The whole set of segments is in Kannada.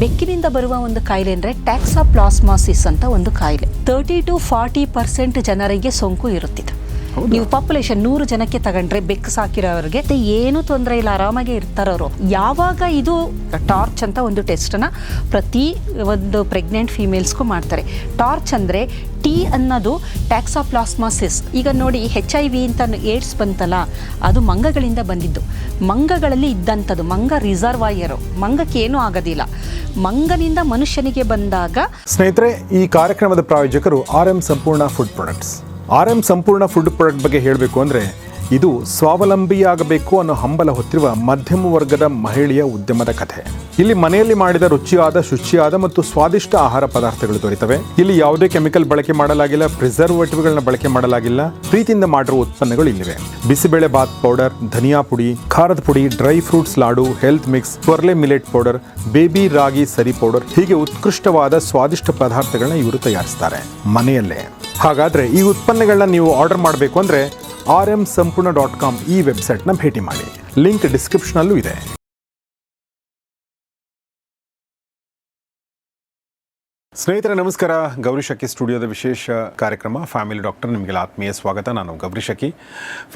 ಬೆಕ್ಕಿನಿಂದ ಬರುವ ಒಂದು ಕಾಯಿಲೆ ಅಂದರೆ ಟ್ಯಾಕ್ಸಾಪ್ಲಾಸ್ಮಾಸಿಸ್ ಅಂತ ಒಂದು ಕಾಯಿಲೆ. ತರ್ಟಿ ಟು ಫಾರ್ಟಿ ಪರ್ಸೆಂಟ್ ಜನರಿಗೆ ಸೋಂಕು ಇರುತ್ತಿದೆ. ನೀವು ಪಾಪ್ಯುಲೇಷನ್ ನೂರು ಜನಕ್ಕೆ ತಗೊಂಡ್ರೆ ಬೆಕ್ಕು ಸಾಕಿರೋರಿಗೆ ಏನು ತೊಂದರೆ ಇಲ್ಲ ಆರಾಮಾಗಿ ಇರ್ತಾರವರು. ಯಾವಾಗ ಇದು ಟಾರ್ಚ್ ಅಂತ ಒಂದು ಟೆಸ್ಟನ್ನ ಪ್ರತಿ ಒಂದು ಪ್ರೆಗ್ನೆಂಟ್ ಫೀಮೇಲ್ಸ್ಗೂ ಮಾಡ್ತಾರೆ. ಟಾರ್ಚ್ ಅಂದರೆ ಟಿ ಅನ್ನೋದು ಟ್ಯಾಕ್ಸಾಪ್ಲಾಸ್ಮಾಸಿಸ್ ಈಗ ನೋಡಿ ಹೆಚ್ ಐ ವಿ ಅಂತ ಏಡ್ಸ್ ಬಂತಲ್ಲ ಅದು ಮಂಗಗಳಿಂದ ಬಂದಿದ್ದು. ಮಂಗಗಳಲ್ಲಿ ಇದ್ದಂಥದ್ದು ಮಂಗ ರಿಸರ್ವಾಯರು ಮಂಗಕ್ಕೆ ಏನೂ ಆಗೋದಿಲ್ಲ. ಮಂಗನಿಂದ ಮನುಷ್ಯನಿಗೆ ಬಂದಾಗ ಸ್ನೇಹಿತರೆ ಈ ಕಾರ್ಯಕ್ರಮದ ಪ್ರಾಯೋಜಕರು R M Sampoorna food products R M Sampoorna food product ಬಗ್ಗೆ ಹೇಳಬೇಕು ಅಂದರೆ ಇದು ಸ್ವಾವಲಂಬಿಯಾಗಬೇಕು ಅನ್ನೋ ಹಂಬಲ ಹೊತ್ತಿರುವ ಮಧ್ಯಮ ವರ್ಗದ ಮಹಿಳೆಯ ಉದ್ಯಮದ ಕಥೆ. ಇಲ್ಲಿ ಮನೆಯಲ್ಲಿ ಮಾಡಿದ ರುಚಿಯಾದ, ಶುಚಿಯಾದ ಮತ್ತು ಸ್ವಾದಿಷ್ಟ ಆಹಾರ ಪದಾರ್ಥಗಳು ದೊರೆತವೆ. ಇಲ್ಲಿ ಯಾವುದೇ ಕೆಮಿಕಲ್ ಬಳಕೆ ಮಾಡಲಾಗಿಲ್ಲ, ಪ್ರಿಸರ್ವೇಟಿವ್ಗಳನ್ನ ಬಳಕೆ ಮಾಡಲಾಗಿಲ್ಲ, ಪ್ರೀತಿಯಿಂದ ಮಾಡಿರುವ ಉತ್ಪನ್ನಗಳು ಇಲ್ಲಿವೆ. ಬಿಸಿಬೇಳೆ ಬಾತ್ ಪೌಡರ್, ಧನಿಯಾ ಪುಡಿ, ಖಾರದ ಪುಡಿ, dry fruits laddu, health mix ಕೊರ್ಲೆ millet powder, baby ragi ಸರಿ ಪೌಡರ್, ಹೀಗೆ ಉತ್ಕೃಷ್ಟವಾದ ಸ್ವಾದಿಷ್ಟ ಪದಾರ್ಥಗಳನ್ನ ಇವರು ತಯಾರಿಸ್ತಾರೆ ಮನೆಯಲ್ಲೇ. ಹಾಗಾದ್ರೆ ಈ ಉತ್ಪನ್ನಗಳನ್ನ ನೀವು ಆರ್ಡರ್ ಮಾಡಬೇಕು ಅಂದ್ರೆ R M Sampoorna dot com ಈ ವೆಬ್ಸೈಟ್ನ ಭೇಟಿ ಮಾಡಿ. ಲಿಂಕ್ ಡಿಸ್ಕ್ರಿಪ್ಷನಲ್ಲೂ ಇದೆ. ಸ್ನೇಹಿತರೆ, ನಮಸ್ಕಾರ. ಗೌರಿ ಶಕಿ ಸ್ಟುಡಿಯೋದ ವಿಶೇಷ ಕಾರ್ಯಕ್ರಮ. ಫ್ಯಾಮಿಲಿ ಡಾಕ್ಟರ್ ನಿಮಗೆಲ್ಲ ಆತ್ಮೀಯ ಸ್ವಾಗತ. ನಾನು ಗೌರಿ ಶಕಿ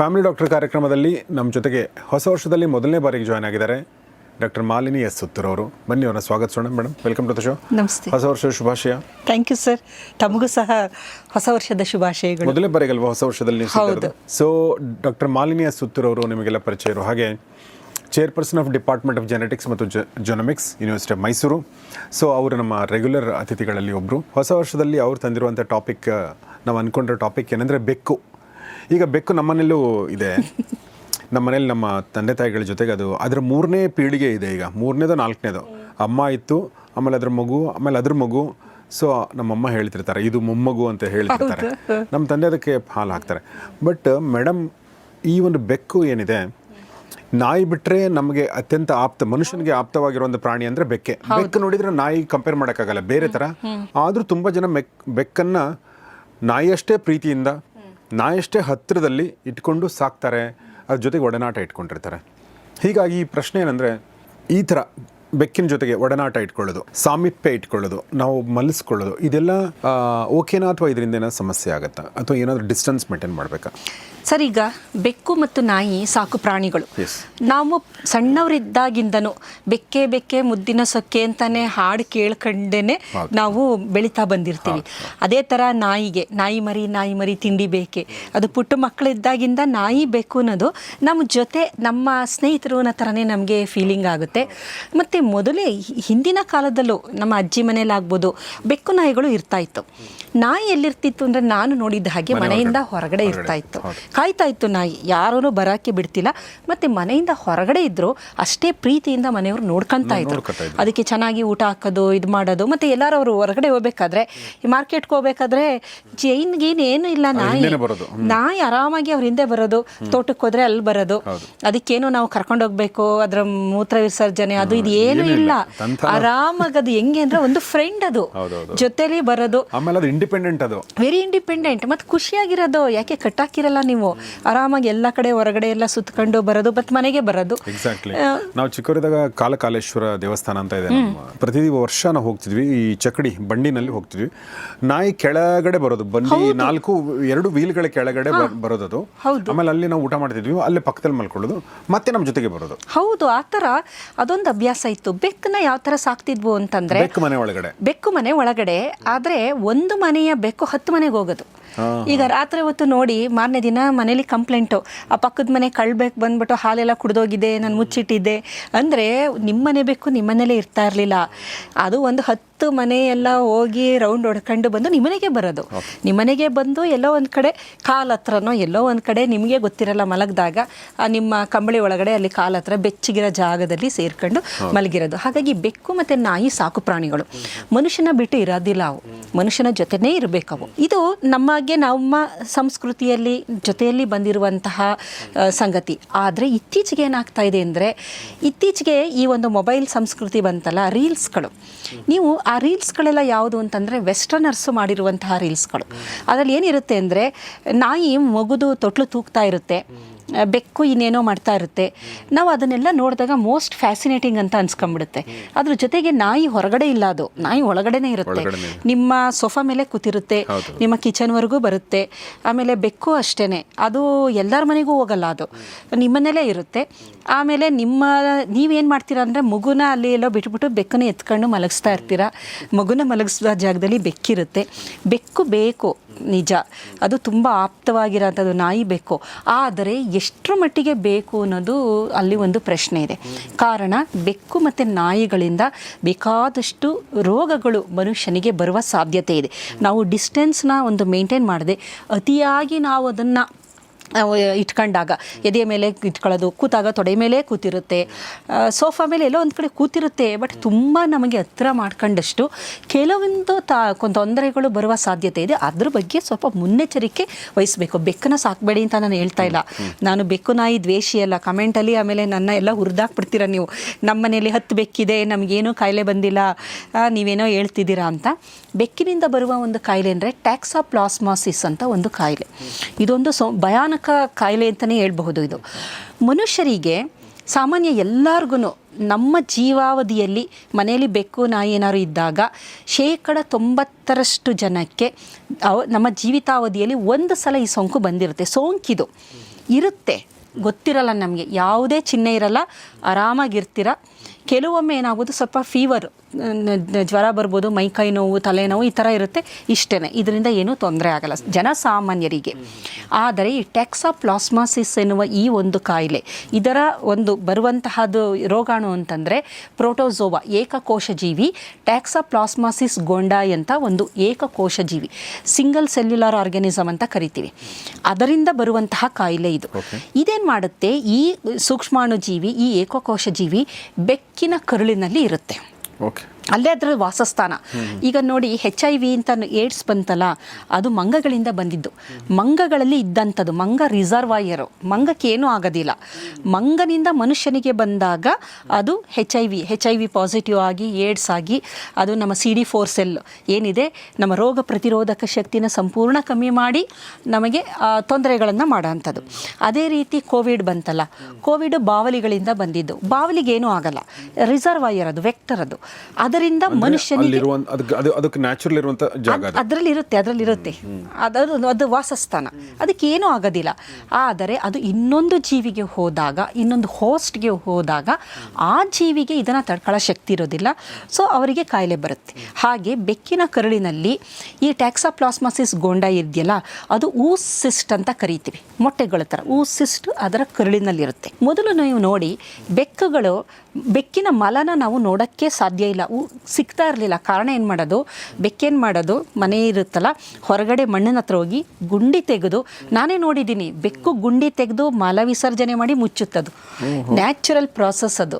ಫ್ಯಾಮಿಲಿ ಡಾಕ್ಟರ್ ಕಾರ್ಯಕ್ರಮದಲ್ಲಿ ನಮ್ಮ ಜೊತೆಗೆ ಹೊಸ ವರ್ಷದಲ್ಲಿ ಮೊದಲನೇ ಬಾರಿಗೆ ಜಾಯ್ನ್ ಆಗಿದ್ದಾರೆ. ಡಾಕ್ಟರ್ ಮಾಲಿನಿ ಎಸ್ ಸುತ್ತೂರ್ ಅವರು ಬನ್ನಿ ಅವರನ್ನ ಸ್ವಾಗತಿಸೋಣ madam. Welcome to the show ನಮಸ್ತೆ. ಹೊಸ ವರ್ಷದ ಶುಭಾಶಯ. ಥ್ಯಾಂಕ್ ಯು ಸರ್ ತಮಗೂ ಸಹ ಹೊಸ ವರ್ಷದ ಶುಭಾಶಯಗಳು. ಮೊದಲೇ ಬರೆಯಲ್ವಾ ಹೊಸ ವರ್ಷದಲ್ಲಿ ಹೌದು. So doctor Malini S Suttur ಅವರು ನಿಮಗೆಲ್ಲ ಪರಿಚಯ ಇರೋ ಹಾಗೆ chairperson of department of genetics ಮತ್ತು genomics university of Mysuru so ಅವರು ನಮ್ಮ ರೆಗ್ಯುಲರ್ ಅತಿಥಿಗಳಲ್ಲಿ ಒಬ್ಬರು ಹೊಸ ವರ್ಷದಲ್ಲಿ ಅವರು ತಂದಿರುವಂಥ ಟಾಪಿಕ್ ನಾವು ಅಂದ್ಕೊಂಡಿರೋ ಟಾಪಿಕ್ ಏನಂದರೆ ಬೆಕ್ಕು. ಈಗ ಬೆಕ್ಕು ನಮ್ಮನೆಲ್ಲೂ ಇದೆ. ನಮ್ಮ ಮನೇಲಿ ನಮ್ಮ ತಂದೆ ತಾಯಿಗಳ ಜೊತೆಗೆ ಅದು ಅದರ ಮೂರನೇ ಪೀಳಿಗೆ ಇದೆ ಈಗ. ಮೂರನೇದು ನಾಲ್ಕನೇದು. ಅಮ್ಮ ಇತ್ತು ಆಮೇಲೆ ಅದ್ರ ಮಗು ಆಮೇಲೆ ಅದ್ರ ಮಗು. ಸೊ ನಮ್ಮಮ್ಮ ಹೇಳ್ತಿರ್ತಾರೆ ಇದು ಮೊಮ್ಮಗು ಅಂತ ಹೇಳ್ತಿರ್ತಾರೆ. ನಮ್ಮ ತಂದೆ ಅದಕ್ಕೆ ಹಾಲು ಹಾಕ್ತಾರೆ. ಬಟ್ ಮೇಡಮ್ ಈ ಒಂದು ಬೆಕ್ಕು ಏನಿದೆ ನಾಯಿ ಬಿಟ್ಟರೆ ನಮಗೆ ಅತ್ಯಂತ ಆಪ್ತ ಮನುಷ್ಯನಿಗೆ ಆಪ್ತವಾಗಿರೋ ಒಂದು ಪ್ರಾಣಿ ಅಂದರೆ ಬೆಕ್ಕೆ. ಬೆಕ್ಕು ನೋಡಿದರೆ ನಾಯಿ ಕಂಪೇರ್ ಮಾಡೋಕ್ಕಾಗಲ್ಲ ಬೇರೆ ಥರ. ಆದ್ರೂ ತುಂಬ ಜನ ಮೆಕ್ ಬೆಕ್ಕನ್ನು ನಾಯಿಯಷ್ಟೇ ಪ್ರೀತಿಯಿಂದ ನಾಯಿಯಷ್ಟೇ ಹತ್ತಿರದಲ್ಲಿ ಇಟ್ಕೊಂಡು ಸಾಕ್ತಾರೆ. ಅದ್ರ ಜೊತೆಗೆ ಒಡನಾಟ ಇಟ್ಕೊಂಡಿರ್ತಾರೆ. ಹೀಗಾಗಿ ಈ ಪ್ರಶ್ನೆ ಏನಂದ್ರೆ ಈ ಥರ ಬೆಕ್ಕಿನ ಜೊತೆಗೆ ಒಡನಾಟ ಇಟ್ಕೊಳ್ಳೋದು ಸಾಮೀಪ್ಯ ಇಟ್ಕೊಳ್ಳೋದು ನಾವು ಮಲಿಸ್ಕೊಳ್ಳೋದು ಇದೆಲ್ಲ ಓಕೆನಾ ಅಥವಾ ಇದರಿಂದ ಏನಾದ್ರು ಸಮಸ್ಯೆ ಆಗುತ್ತಾ? ಅಥವಾ ಏನಾದರೂ ಡಿಸ್ಟೆನ್ಸ್ ಮೇಂಟೈನ್ ಮಾಡಬೇಕಾ? ಸರ್ ಈಗ ಬೆಕ್ಕು ಮತ್ತು ನಾಯಿ ಸಾಕು ಪ್ರಾಣಿಗಳು. ನಾವು ಸಣ್ಣವರಿದ್ದಾಗಿಂದನು ಬೆಕ್ಕೆ ಬೆಕ್ಕೆ ಮುದ್ದಿನ ಸೊಕ್ಕೆ ಅಂತಾನೆ ಹಾಡು ಕೇಳ್ಕೊಂಡೇನೆ ನಾವು ಬೆಳೀತಾ ಬಂದಿರ್ತೀವಿ. ಅದೇ ಥರ ನಾಯಿಗೆ ನಾಯಿ ಮರಿ ನಾಯಿ ಮರಿ ತಿಂಡಿ ಬೇಕೆ. ಅದು ಪುಟ್ಟ ಮಕ್ಕಳಿದ್ದಾಗಿಂದ ನಾಯಿ ಬೆಕ್ಕು ಅನ್ನೋದು ನಮ್ಮ ಜೊತೆ ನಮ್ಮ ಸ್ನೇಹಿತರು ಅನ್ನೋ ಥರನೇ ನಮಗೆ ಫೀಲಿಂಗ್ ಆಗುತ್ತೆ. ಮತ್ತು ಮೊದಲೇ ಹಿಂದಿನ ಕಾಲದಲ್ಲೂ ನಮ್ಮ ಅಜ್ಜಿ ಮನೇಲಾಗ್ಬೋದು ಬೆಕ್ಕು ನಾಯಿಗಳು ಇರ್ತಾ ಇತ್ತು. ನಾಯಿ ಎಲ್ಲಿರ್ತಿತ್ತು ಅಂದರೆ ನಾನು ನೋಡಿದ್ದ ಹಾಗೆ ಮನೆಯಿಂದ ಹೊರಗಡೆ ಇರ್ತಾ ಇತ್ತು ಕಾಯ್ತಾ ಇತ್ತು ನಾಯಿ. ಯಾರೂ ಬರೋಕ್ಕೆ ಬಿಡ್ತಿಲ್ಲ. ಮತ್ತು ಮನೆಯಿಂದ ಹೊರಗಡೆ ಇದ್ದರು ಅಷ್ಟೇ ಪ್ರೀತಿಯಿಂದ ಮನೆಯವರು ನೋಡ್ಕೊಂತಾ ಇದ್ರು. ಅದಕ್ಕೆ ಚೆನ್ನಾಗಿ ಊಟ ಹಾಕೋದು ಇದು ಮಾಡೋದು ಮತ್ತು ಎಲ್ಲರೂ ಅವರು ಹೊರಗಡೆ ಹೋಗ್ಬೇಕಾದ್ರೆ ಈ ಮಾರ್ಕೆಟ್ಗೆ ಹೋಗ್ಬೇಕಾದ್ರೆ ಜೈನ್ಗೇನು ಏನು ಇಲ್ಲ ನಾಯಿ. ನಾಯಿ ಆರಾಮಾಗಿ ಅವ್ರ ಹಿಂದೆ ಬರೋದು ತೋಟಕ್ಕೆ ಹೋದರೆ ಅಲ್ಲಿ ಬರೋದು. ಅದಕ್ಕೇನು ನಾವು ಕರ್ಕೊಂಡು ಹೋಗ್ಬೇಕು ಅದರ ಮೂತ್ರ ವಿಸರ್ಜನೆ ಅದು ಇದು ಏನು ಇಲ್ಲ. ಆರಾಮಾಗದು ಆರಾಮಾಗಿ ಅದು ಹೆಂಗೆ ಅಂದ್ರೆ ಒಂದು ಫ್ರೆಂಡ್ ಅದು. ಜೊತೆಲಿ ಬರೋದು. ಇಂಡಿಪೆಂಡೆಂಟ್ ಅದು. ವೆರಿ ಇಂಡಿಪೆಂಡೆಂಟ್ ಮತ್ತು ಖುಷಿಯಾಗಿರೋದು ಯಾಕೆ ಕಟ್ಟಾಕಿರಲ್ಲ ನೀವು? ಆರಾಮಾಗಿ ಎಲ್ಲ ಕಡೆ ಹೊರಗಡೆ ಎಲ್ಲ ಸುತ್ಕೊಂಡು ಬರೋದು ಮತ್ತು ಮನೆಗೆ ಬರೋದು. ಎಕ್ಸಾಕ್ಟ್ಲಿ ನಾವು ಚಿಕ್ಕವರಿದಾಗ ಕಾಲಕಾಲೇಶ್ವರ ದೇವಸ್ಥಾನ ಅಂತ ಇದೆ ಪ್ರತಿ ವರ್ಷ ನಾವು ಹೋಗ್ತಿದ್ವಿ. ಈ ಚಕಡಿ ಬಂಡಿನಲ್ಲಿ ಹೋಗ್ತಿದ್ವಿ. ನಾಯಿ ಕೆಳಗಡೆ ಬರೋದು. ಬಂಡಿ ನಾಲ್ಕು ಎರಡು ವೀಲ್ಗಳ ಕೆಳಗಡೆ ಹೌದು. ಆಮೇಲೆ ಅಲ್ಲಿ ನಾವು ಊಟ ಮಾಡ್ತಿದ್ವಿ. ಅಲ್ಲಿ ಪಕ್ಕದಲ್ಲಿ ಮಲ್ಕೊಳ್ಳೋದು. ಮತ್ತೆ ನಮ್ಮ ಜೊತೆಗೆ ಬರೋದು. ಹೌದು ಆ ಥರ ಅದೊಂದು ಅಭ್ಯಾಸ ಇತ್ತು. ಬೆಕ್ಕನ್ನ ಯಾವ ಥರ ಸಾಕ್ತಿದ್ವು ಅಂತಂದ್ರೆ ಬೆಕ್ಕು ಮನೆ ಒಳಗಡೆ. ಬೆಕ್ಕು ಮನೆ ಒಳಗಡೆ. ಆದರೆ ಒಂದು ಮನೆಯ ಬೆಕ್ಕು ಹತ್ತು ಮನೆಗೆ ಹೋಗೋದು. ಈಗ ರಾತ್ರಿ ಹೊತ್ತು ನೋಡಿ ಮಾರನೇ ದಿನ ಮನೇಲಿ ಕಂಪ್ಲೇಂಟು ಆ ಪಕ್ಕದ ಮನೆ ಕಳ್ಬೇಕು ಬಂದ್ಬಿಟ್ಟು ಹಾಲೆಲ್ಲ ಕುಡ್ದೋಗಿದೆ ನಾನು ಮುಚ್ಚಿಟ್ಟಿದ್ದೆ. ಅಂದರೆ ನಿಮ್ಮನೆ ಬೆಕ್ಕು ನಿಮ್ಮನೇಲೇ ಇರ್ತಾ ಇರಲಿಲ್ಲ. ಅದು ಒಂದು ಹತ್ತು ಮನೆ ಎಲ್ಲ ಹೋಗಿ ರೌಂಡ್ ಹೊಡ್ಕೊಂಡು ಬಂದು ನಿಮ್ಮನೆಗೆ ಬರೋದು. ನಿಮ್ಮನೆಗೆ ಬಂದು ಎಲ್ಲೋ ಒಂದು ಕಡೆ ಕಾಲ್ ಹತ್ರನೋ ಎಲ್ಲೋ ಒಂದು ಕಡೆ ನಿಮಗೆ ಗೊತ್ತಿರಲ್ಲ ಮಲಗಿದಾಗ ನಿಮ್ಮ ಕಂಬಳಿ ಒಳಗಡೆ ಅಲ್ಲಿ ಕಾಲ್ ಹತ್ರ ಬೆಚ್ಚಗಿರೋ ಜಾಗದಲ್ಲಿ ಸೇರ್ಕೊಂಡು ಮಲಗಿರೋದು. ಹಾಗಾಗಿ ಬೆಕ್ಕು ಮತ್ತು ನಾಯಿ ಸಾಕು ಪ್ರಾಣಿಗಳು. ಮನುಷ್ಯನ ಬಿಟ್ಟು ಇರೋದಿಲ್ಲ ಅವು. ಮನುಷ್ಯನ ಜೊತೆನೇ ಇರಬೇಕು ಅವು ಇದು ನಮಗೆ ನಮ್ಮ ಸಂಸ್ಕೃತಿಯಲ್ಲಿ ಜೊತೆಯಲ್ಲಿ ಬಂದಿರುವಂತಹ ಸಂಗತಿ. ಆದರೆ ಇತ್ತೀಚೆಗೆ ಏನಾಗ್ತಾ ಇದೆ ಅಂದರೆ ಇತ್ತೀಚೆಗೆ ಈ ಒಂದು ಮೊಬೈಲ್ ಸಂಸ್ಕೃತಿ ಬಂತಲ್ಲ ರೀಲ್ಸ್ಗಳು ನೀವು ಆ ರೀಲ್ಸ್ಗಳೆಲ್ಲ ಯಾವುದು ಅಂತಂದರೆ ವೆಸ್ಟರ್ನರ್ಸ್ ಮಾಡಿರುವಂತಹ ರೀಲ್ಸ್ಗಳು. ಅದರಲ್ಲಿ ಏನಿರುತ್ತೆ ಅಂದರೆ ನಾಯಿ ಮಗುದು ತೊಟ್ಲು ತೂಗ್ತಾ ಇರುತ್ತೆ. ಆ, ಬೆಕ್ಕು ಇನ್ನೇನೋ ಮಾಡ್ತಾ ಇರುತ್ತೆ. ನಾವು ಅದನ್ನೆಲ್ಲ ನೋಡಿದಾಗ ಮೋಸ್ಟ್ ಫ್ಯಾಸಿನೇಟಿಂಗ್ ಅಂತ ಅನ್ಸ್ಕೊಂಡ್ಬಿಡುತ್ತೆ ಅದ್ರ ಜೊತೆಗೆ ನಾಯಿ ಹೊರಗಡೆ ಇಲ್ಲ ಅದು. ನಾಯಿ ಒಳಗಡೆನೇ ಇರುತ್ತೆ. ನಿಮ್ಮ ಸೋಫಾ ಮೇಲೆ ಕೂತಿರುತ್ತೆ. ನಿಮ್ಮ ಕಿಚನ್ವರೆಗೂ ಬರುತ್ತೆ. ಆಮೇಲೆ ಬೆಕ್ಕು ಅಷ್ಟೇ ಅದು ಎಲ್ಲರ ಮನೆಗೂ ಹೋಗಲ್ಲ ಅದು. ನಿಮ್ಮನೇಲೇ ಇರುತ್ತೆ. ಆಮೇಲೆ ನಿಮ್ಮ ನೀವೇನು ಮಾಡ್ತೀರಾ ಅಂದರೆ ಮಗುನ ಅಲ್ಲಿ ಎಲ್ಲೋ ಬಿಟ್ಬಿಟ್ಟು ಬೆಕ್ಕನ್ನ ಎತ್ಕೊಂಡು ಮಲಗಿಸ್ತಾ ಇರ್ತೀರಾ. ಮಗುನ ಮಲಗಿಸಿದ ಜಾಗದಲ್ಲಿ ಬೆಕ್ಕಿರುತ್ತೆ. ಬೆಕ್ಕು ಬೇಕು. ನಿಜ. ಅದು ತುಂಬ ಆಪ್ತವಾಗಿರೋಂಥದ್ದು ನಾಯಿ ಬೇಕು ಆದರೆ ಎಷ್ಟರ ಮಟ್ಟಿಗೆ ಬೇಕು ಅನ್ನೋದು ಅಲ್ಲಿ ಒಂದು ಪ್ರಶ್ನೆ ಇದೆ. ಕಾರಣ ಬೆಕ್ಕು ಮತ್ತು ನಾಯಿಗಳಿಂದ ಬೇಕಾದಷ್ಟು ರೋಗಗಳು ಮನುಷ್ಯನಿಗೆ ಬರುವ ಸಾಧ್ಯತೆ ಇದೆ. ನಾವು ಡಿಸ್ಟೆನ್ಸ್ನ ಒಂದು ಮೇಂಟೈನ್ ಮಾಡದೆ ಅತಿಯಾಗಿ ನಾವು ಅದನ್ನು ಇಟ್ಕೊಂಡಾಗ ಎದೆಯ ಮೇಲೆ ಇಟ್ಕೊಳ್ಳೋದು, ಕೂತಾಗ ತೊಡೆ ಮೇಲೆ ಕೂತಿರುತ್ತೆ. ಸೋಫಾ ಮೇಲೆ ಎಲ್ಲೋ ಒಂದು ಕಡೆ ಕೂತಿರುತ್ತೆ, ಬಟ್ ತುಂಬ ನಮಗೆ ಹತ್ತಿರ ಮಾಡ್ಕೊಂಡಷ್ಟು ಕೆಲವೊಂದು ತಾ, ತೊಂದರೆಗಳು ಬರುವ ಸಾಧ್ಯತೆ ಇದೆ. ಅದ್ರ ಬಗ್ಗೆ ಸ್ವಲ್ಪ ಮುನ್ನೆಚ್ಚರಿಕೆ ವಹಿಸಬೇಕು. ಬೆಕ್ಕನ ಸಾಕಬೇಡಿ ಅಂತ ನಾನು ಹೇಳ್ತಾ ಇಲ್ಲ. ನಾನು ಬೆಕ್ಕು ನಾಯಿ ದ್ವೇಷಿ ಅಲ್ಲ. ಕಮೆಂಟಲ್ಲಿ ಆಮೇಲೆ ನನ್ನ ಎಲ್ಲ ಹುರಿದಾಕ್ಬಿಡ್ತೀರ ನೀವು? ನಮ್ಮ ಮನೇಲಿ ಹತ್ತು ಬೆಕ್ಕಿದೆ, ನಮಗೇನು ಕಾಯಿಲೆ ಬಂದಿಲ್ಲ ನೀವೇನೋ ಹೇಳ್ತಿದ್ದೀರಾ ಅಂತ. ಬೆಕ್ಕಿನಿಂದ ಬರುವ ಒಂದು ಕಾಯಿಲೆ ಅಂದರೆ ಟ್ಯಾಕ್ಸಾಪ್ಲಾಸ್ಮಾಸಿಸ್ ಅಂತ ಒಂದು ಕಾಯಿಲೆ. ಇದೊಂದು ಸೊ ಭಯಾನಕ ಕಾಯಿಲೆ ಅಂತಲೇ ಹೇಳ್ಬಹುದು ಇದು. ಮನುಷ್ಯರಿಗೆ ಸಾಮಾನ್ಯ ಎಲ್ಲರಿಗೂ ನಮ್ಮ ಜೀವಾವಧಿಯಲ್ಲಿ ಮನೆಯಲ್ಲಿ ಬೆಕ್ಕು, ನಾಯಿ ಏನಾದ್ರು ಇದ್ದಾಗ ಶೇಕಡ ತೊಂಬತ್ತರಷ್ಟು ಜನಕ್ಕೆ ನಮ್ಮ ಜೀವಿತಾವಧಿಯಲ್ಲಿ ಒಂದು ಸಲ ಈ ಸೋಂಕು ಬಂದಿರುತ್ತೆ. ಸೋಂಕಿದು. ಇರುತ್ತೆ. ಗೊತ್ತಿರಲ್ಲ ನಮಗೆ. ಯಾವುದೇ ಚಿಹ್ನೆ ಇರಲ್ಲ. ಆರಾಮಾಗಿರ್ತೀರ. ಕೆಲವೊಮ್ಮೆ ಏನಾಗೋದು ಸ್ವಲ್ಪ ಫೀವರ್ ಜ್ವರ ಬರ್ಬೋದು ಮೈಕೈ ನೋವು ತಲೆನೋವು ಈ ಥರ ಇರುತ್ತೆ. ಇಷ್ಟೇ ಇದರಿಂದ ಏನೂ ತೊಂದರೆ ಆಗಲ್ಲ. ಜನಸಾಮಾನ್ಯರಿಗೆ. ಆದರೆ ಈ ಟ್ಯಾಕ್ಸಾಪ್ಲಾಸ್ಮಾಸಿಸ್ ಎನ್ನುವ ಈ ಒಂದು ಕಾಯಿಲೆ ಇದರ ಒಂದು ಬರುವಂತಹದ್ದು ರೋಗಾಣು ಅಂತಂದರೆ ಪ್ರೋಟೋಸೋವಾ ಏಕಕೋಶ ಜೀವಿ ಟ್ಯಾಕ್ಸಾಪ್ಲಾಸ್ಮಾಸಿಸ್ ಗೊಂಡಾಯ್ ಅಂತ ಒಂದು ಏಕಕೋಶ ಜೀವಿ ಸಿಂಗಲ್ ಸೆಲ್ಯುಲಾರ್ ಆರ್ಗ್ಯಾನಿಸಮ್ ಅಂತ ಕರಿತೀವಿ. ಅದರಿಂದ ಬರುವಂತಹ ಕಾಯಿಲೆ ಇದು. ಇದೇನು ಮಾಡುತ್ತೆ? ಈ ಸೂಕ್ಷ್ಮಾಣು ಜೀವಿ ಈ ಏಕಕೋಶ ಜೀವಿ ಬೆಕ್ಕಿನ ಕರುಳಿನಲ್ಲಿ ಇರುತ್ತೆ. Okay. ಅಲ್ಲೇ ಅದರ ವಾಸಸ್ಥಾನ. ಈಗ ನೋಡಿ ಹೆಚ್ ಐ ವಿ ಅಂತ ಏಡ್ಸ್ ಬಂತಲ್ಲ, ಅದು ಮಂಗಗಳಿಂದ ಬಂದಿದ್ದು. ಮಂಗಗಳಲ್ಲಿ ಇದ್ದಂಥದ್ದು, ಮಂಗ ರಿಸರ್ವಾಯರು ಮಂಗಕ್ಕೆ ಏನೂ ಆಗೋದಿಲ್ಲ. ಮಂಗನಿಂದ ಮನುಷ್ಯನಿಗೆ ಬಂದಾಗ ಅದು H I V H I V positive ಆಗಿ ಏಡ್ಸ್ ಆಗಿ, ಅದು ನಮ್ಮ ಸಿ ಡಿ ಫೋರ್ ಸೆಲ್ ಏನಿದೆ, ನಮ್ಮ ರೋಗ ಪ್ರತಿರೋಧಕ ಶಕ್ತಿನ ಸಂಪೂರ್ಣ ಕಮ್ಮಿ ಮಾಡಿ ನಮಗೆ ತೊಂದರೆಗಳನ್ನು ಮಾಡೋವಂಥದ್ದು ಅದೇ ರೀತಿ ಕೋವಿಡ್ ಬಂತಲ್ಲ ಕೋವಿಡ್ ಬಾವಲಿಗಳಿಂದ ಬಂದಿದ್ದು. ಬಾವಲಿಗೆ ಏನೂ ಆಗಲ್ಲ. ರಿಸರ್ವಾಯರ್ ಅದು. ವೆಕ್ಟರ್ ಅದು ಅದರಿಂದ ಮನುಷ್ಯನಿಗೆ ಅದರಲ್ಲಿರುತ್ತೆ ಅದಕ್ಕೆ ಅದು ಅದಕ್ಕೆ ನ್ಯಾಚುರಲ್ ಇರುವಂತ ಜಾಗ ಅದು ಅದರಲ್ಲಿ ಇರುತ್ತೆ ಅದರಲ್ಲಿ ಇರುತ್ತೆ ಅದು ಅದು ವಾಸಸ್ಥಾನ. ಅದಕ್ಕೆ ಏನೂ ಆಗೋದಿಲ್ಲ. ಆದರೆ ಅದು ಇನ್ನೊಂದು ಜೀವಿಗೆ ಹೋದಾಗ ಇನ್ನೊಂದು ಹೋಸ್ಟ್ಗೆ ಹೋದಾಗ ಆ ಜೀವಿಗೆ ಇದನ್ನು ತಡ್ಕೊಳ್ಳೋ ಶಕ್ತಿ ಇರೋದಿಲ್ಲ. ಸೊ ಅವರಿಗೆ ಕಾಯಿಲೆ ಬರುತ್ತೆ. ಹಾಗೆ ಬೆಕ್ಕಿನ ಕರುಳಿನಲ್ಲಿ ಈ ಟ್ಯಾಕ್ಸಾಪ್ಲಾಸ್ಮಾಸಿಸ್ ಗೊಂಡ ಇದೆಯಲ್ಲ ಅದು ಊಸಿಸ್ಟ್ ಅಂತ ಕರಿತೀವಿ. ಮೊಟ್ಟೆಗಳ ಥರ ಊಸಿಸ್ಟ್ ಅದರ ಕರುಳಿನಲ್ಲಿರುತ್ತೆ. ಮೊದಲು ನೀವು ನೋಡಿ ಬೆಕ್ಕುಗಳು ಬೆಕ್ಕಿನ ಮಲನ ನಾವು ನೋಡೋಕ್ಕೆ ಸಾಧ್ಯ ಇಲ್ಲ. ಸಿಗ್ತಾ ಇರಲಿಲ್ಲ. ಕಾರಣ ಏನು ಮಾಡೋದು? ಬೆಕ್ಕೇನು ಮಾಡೋದು? ಮನೆ ಇರುತ್ತಲ್ಲ ಹೊರಗಡೆ ಮಣ್ಣಿನ ಹತ್ರ ಹೋಗಿ ಗುಂಡಿ ತೆಗೆದು ನಾನೇ ನೋಡಿದ್ದೀನಿ ಬೆಕ್ಕು ಗುಂಡಿ ತೆಗೆದು ಮಲ ವಿಸರ್ಜನೆ ಮಾಡಿ ಮುಚ್ಚುತ್ತದು. ನ್ಯಾಚುರಲ್ ಪ್ರಾಸೆಸ್ ಅದು.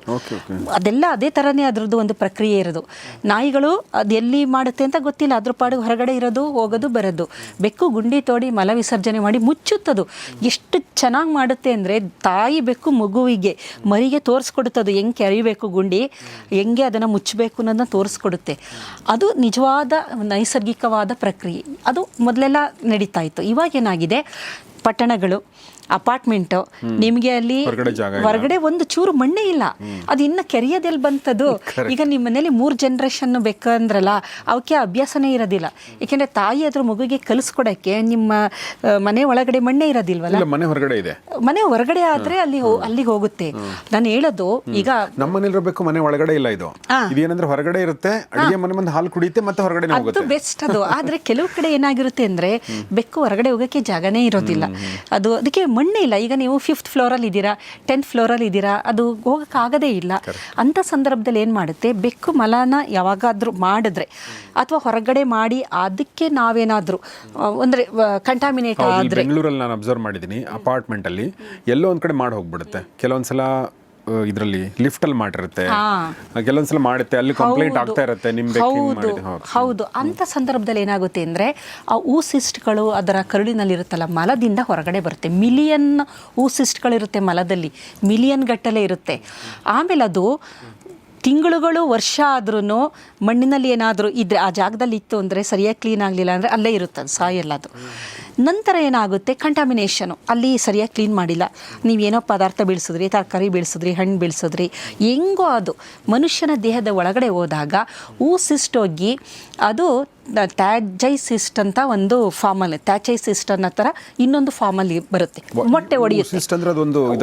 ಅದೆಲ್ಲ ಅದೇ ಥರನೇ ಅದರದ್ದು ಒಂದು ಪ್ರಕ್ರಿಯೆ ಇರೋದು. ನಾಯಿಗಳು ಅದು ಎಲ್ಲಿ ಮಾಡುತ್ತೆ ಅಂತ ಗೊತ್ತಿಲ್ಲ. ಅದ್ರ ಪಾಡು ಹೊರಗಡೆ ಇರೋದು ಹೋಗೋದು ಬರೋದು. ಬೆಕ್ಕು ಗುಂಡಿ ತೋಡಿ ಮಲ ವಿಸರ್ಜನೆ ಮಾಡಿ ಮುಚ್ಚುತ್ತದು. ಎಷ್ಟು ಚೆನ್ನಾಗಿ ಮಾಡುತ್ತೆ ಅಂದರೆ ತಾಯಿ ಬೆಕ್ಕು ಮಗುವಿಗೆ ಮರಿಗೆ ತೋರಿಸ್ಕೊಡುತ್ತದು. ಹೆಂಗೆ ಕೆರಿಬೇಕು ಗುಂಡಿ, ಹೆಂಗೆ ಅದನ್ನು ಮುಚ್ಚಬೇಕು ಅನ್ನೋದನ್ನ ತೋರಿಸ್ಕೊಡುತ್ತೆ. ಅದು ನಿಜವಾದ ನೈಸರ್ಗಿಕವಾದ ಪ್ರಕ್ರಿಯೆ. ಅದು ಮೊದಲೆಲ್ಲ ನಡೀತಾ ಇತ್ತು. ಇವಾಗ ಏನಾಗಿದೆ? ಪಟ್ಟಣಗಳು ಅಪಾರ್ಟ್ಮೆಂಟು ನಿಮಗೆ ಅಲ್ಲಿ ಹೊರಗಡೆ ಒಂದು ಚೂರು ಮಣ್ಣೆ ಇಲ್ಲ. ಅದು ಇನ್ನ ಕೆರೆಯದಲ್ಲಿ ಬಂತದು. ಈಗ ನಿಮ್ಮ ಮನೇಲಿ ಮೂರು ಜನ್ರೇಷನ್ ಬೇಕಂದ್ರಲ್ಲ ಅವಕ್ಕೆ ಅಭ್ಯಾಸನೇ ಇರೋದಿಲ್ಲ. ಯಾಕೆಂದ್ರೆ ತಾಯಿ ಅದ್ರ ಮಗುಗೆ ಕಲಿಸ್ಕೊಡಕ್ಕೆ ನಿಮ್ಮ ಮನೆ ಒಳಗಡೆ ಮಣ್ಣೆ ಇರೋದಿಲ್ವಲ್ಲ? ಮನೆ ಹೊರಗಡೆ ಇದೆ. ಮನೆ ಹೊರಗಡೆ ಆದ್ರೆ ಅಲ್ಲಿ ಅಲ್ಲಿಗೆ ಹೋಗುತ್ತೆ. ನಾನು ಹೇಳೋದು ಈಗ ನಮ್ಮ ಮನೇಲಿರಬೇಕು ಮನೆ ಒಳಗಡೆ ಇಲ್ಲ ಇದು. ಇದೇನಂದ್ರೆ ಹೊರಗಡೆ ಇರುತ್ತೆ ಅಡಿಗೆ ಮನೆ ಮುಂದೆ ಹಾಲು ಕುಡಿಯುತ್ತೆ ಮತ್ತೆ ಹೊರಗಡೆ ಅದು ಹೋಗುತ್ತೆ. ಬೆಸ್ಟ್ ಅದು. ಆದ್ರೆ ಕೆಲವು ಕಡೆ ಏನಾಗಿರುತ್ತೆ ಅಂದ್ರೆ ಬೆಕ್ಕು ಹೊರಗಡೆ ಹೋಗಕ್ಕೆ ಜಾಗನೇ ಇರೋದಿಲ್ಲ. ಅದು ಅದಕ್ಕೆ ಮಣ್ಣೇ ಇಲ್ಲ. ಈಗ ನೀವು ಫಿಫ್ತ್ ಫ್ಲೋರಲ್ಲಿ ಇದ್ದೀರಾ ಟೆಂತ್ ಫ್ಲೋರಲ್ಲಿ ಇದ್ದೀರಾ ಅದು ಹೋಗೋಕ್ಕಾಗದೇ ಇಲ್ಲ. ಅಂಥ ಸಂದರ್ಭದಲ್ಲಿ ಏನು ಮಾಡುತ್ತೆ? ಬೆಕ್ಕು ಮಲನ ಯಾವಾಗಾದರೂ ಮಾಡಿದ್ರೆ ಅಥವಾ ಹೊರಗಡೆ ಮಾಡಿ ಅದಕ್ಕೆ ನಾವೇನಾದರೂ ಅಂದರೆ ಕಂಟಾಮಿನೇಟ್ ಆದರೆ ಬೆಂಗಳೂರಲ್ಲಿ ನಾನು ಅಬ್ಸರ್ವ್ ಮಾಡಿದ್ದೀನಿ ಅಪಾರ್ಟ್ಮೆಂಟಲ್ಲಿ ಎಲ್ಲೋ ಒಂದು ಕಡೆ ಮಾಡಿ ಹೋಗ್ಬಿಡುತ್ತೆ. ಕೆಲವೊಂದ್ಸಲ ಇದರಲ್ಲಿ ಲಿಫ್ಟ್ ಅಲ್ಲಿ ಮಾಡಿರುತ್ತೆ. ಕೆಲವೊಂದ್ಸಲ ಮಾಡುತ್ತೆ ಅಲ್ಲಿ ಕಂಪ್ಲೇಂಟ್ ಆಗ್ತಾ ಇರುತ್ತೆ ನಿಮ್ಗೆ ಹೌದು. ಹೌದು. ಅಂತ ಸಂದರ್ಭದಲ್ಲಿ ಏನಾಗುತ್ತೆ ಅಂದರೆ ಆ ಊಸಿಸ್ಟ್ಗಳು ಅದರ ಕರುಳಿನಲ್ಲಿರುತ್ತಲ್ಲ ಮಲದಿಂದ ಹೊರಗಡೆ ಬರುತ್ತೆ. ಮಿಲಿಯನ್ ಊಸಿಸ್ಟ್ಗಳಿರುತ್ತೆ ಮಲದಲ್ಲಿ. ಮಿಲಿಯನ್ ಗಟ್ಟಲೆ ಇರುತ್ತೆ. ಆಮೇಲೆ ಅದು ತಿಂಗಳುಗಳು ವರ್ಷ ಆದ್ರೂ ಮಣ್ಣಿನಲ್ಲಿ ಏನಾದರೂ ಇದ್ರೆ ಆ ಜಾಗದಲ್ಲಿ ಇತ್ತು ಅಂದರೆ ಸರಿಯಾಗಿ ಕ್ಲೀನ್ ಆಗಲಿಲ್ಲ ಅಂದರೆ ಅಲ್ಲೇ ಇರುತ್ತೆ ಅದು ಸಾಯಲ್ಲ ಅದು. ನಂತರ ಏನಾಗುತ್ತೆ? ಕಂಟಾಮಿನೇಷನು ಅಲ್ಲಿ ಸರಿಯಾಗಿ ಕ್ಲೀನ್ ಮಾಡಿಲ್ಲ. ನೀವೇನೋ ಪದಾರ್ಥ ಬೀಳಿಸಿದ್ರಿ ತರಕಾರಿ ಬೀಳಿಸಿದ್ರಿ ಹಣ್ಣು ಬೀಳಿಸಿದ್ರಿ ಹೆಂಗೋ ಅದು. ಮನುಷ್ಯನ ದೇಹದ ಒಳಗಡೆ ಹೋದಾಗ ಊಸಿಸ್ಟೋಗಿ ಅದು ಟ್ಯಾಜೈಸಿಸ್ಟ್ ಅಂತ ಒಂದು ಫಾರ್ಮಲ್ ಟ್ಯಾಚೈಸಿಸ್ಟ್ ಅನ್ನೋ ಥರ ಇನ್ನೊಂದು ಫಾರ್ಮಲ್ಲಿ ಬರುತ್ತೆ. ಮೊಟ್ಟೆ ಹೊಡೆಯುತ್ತೆ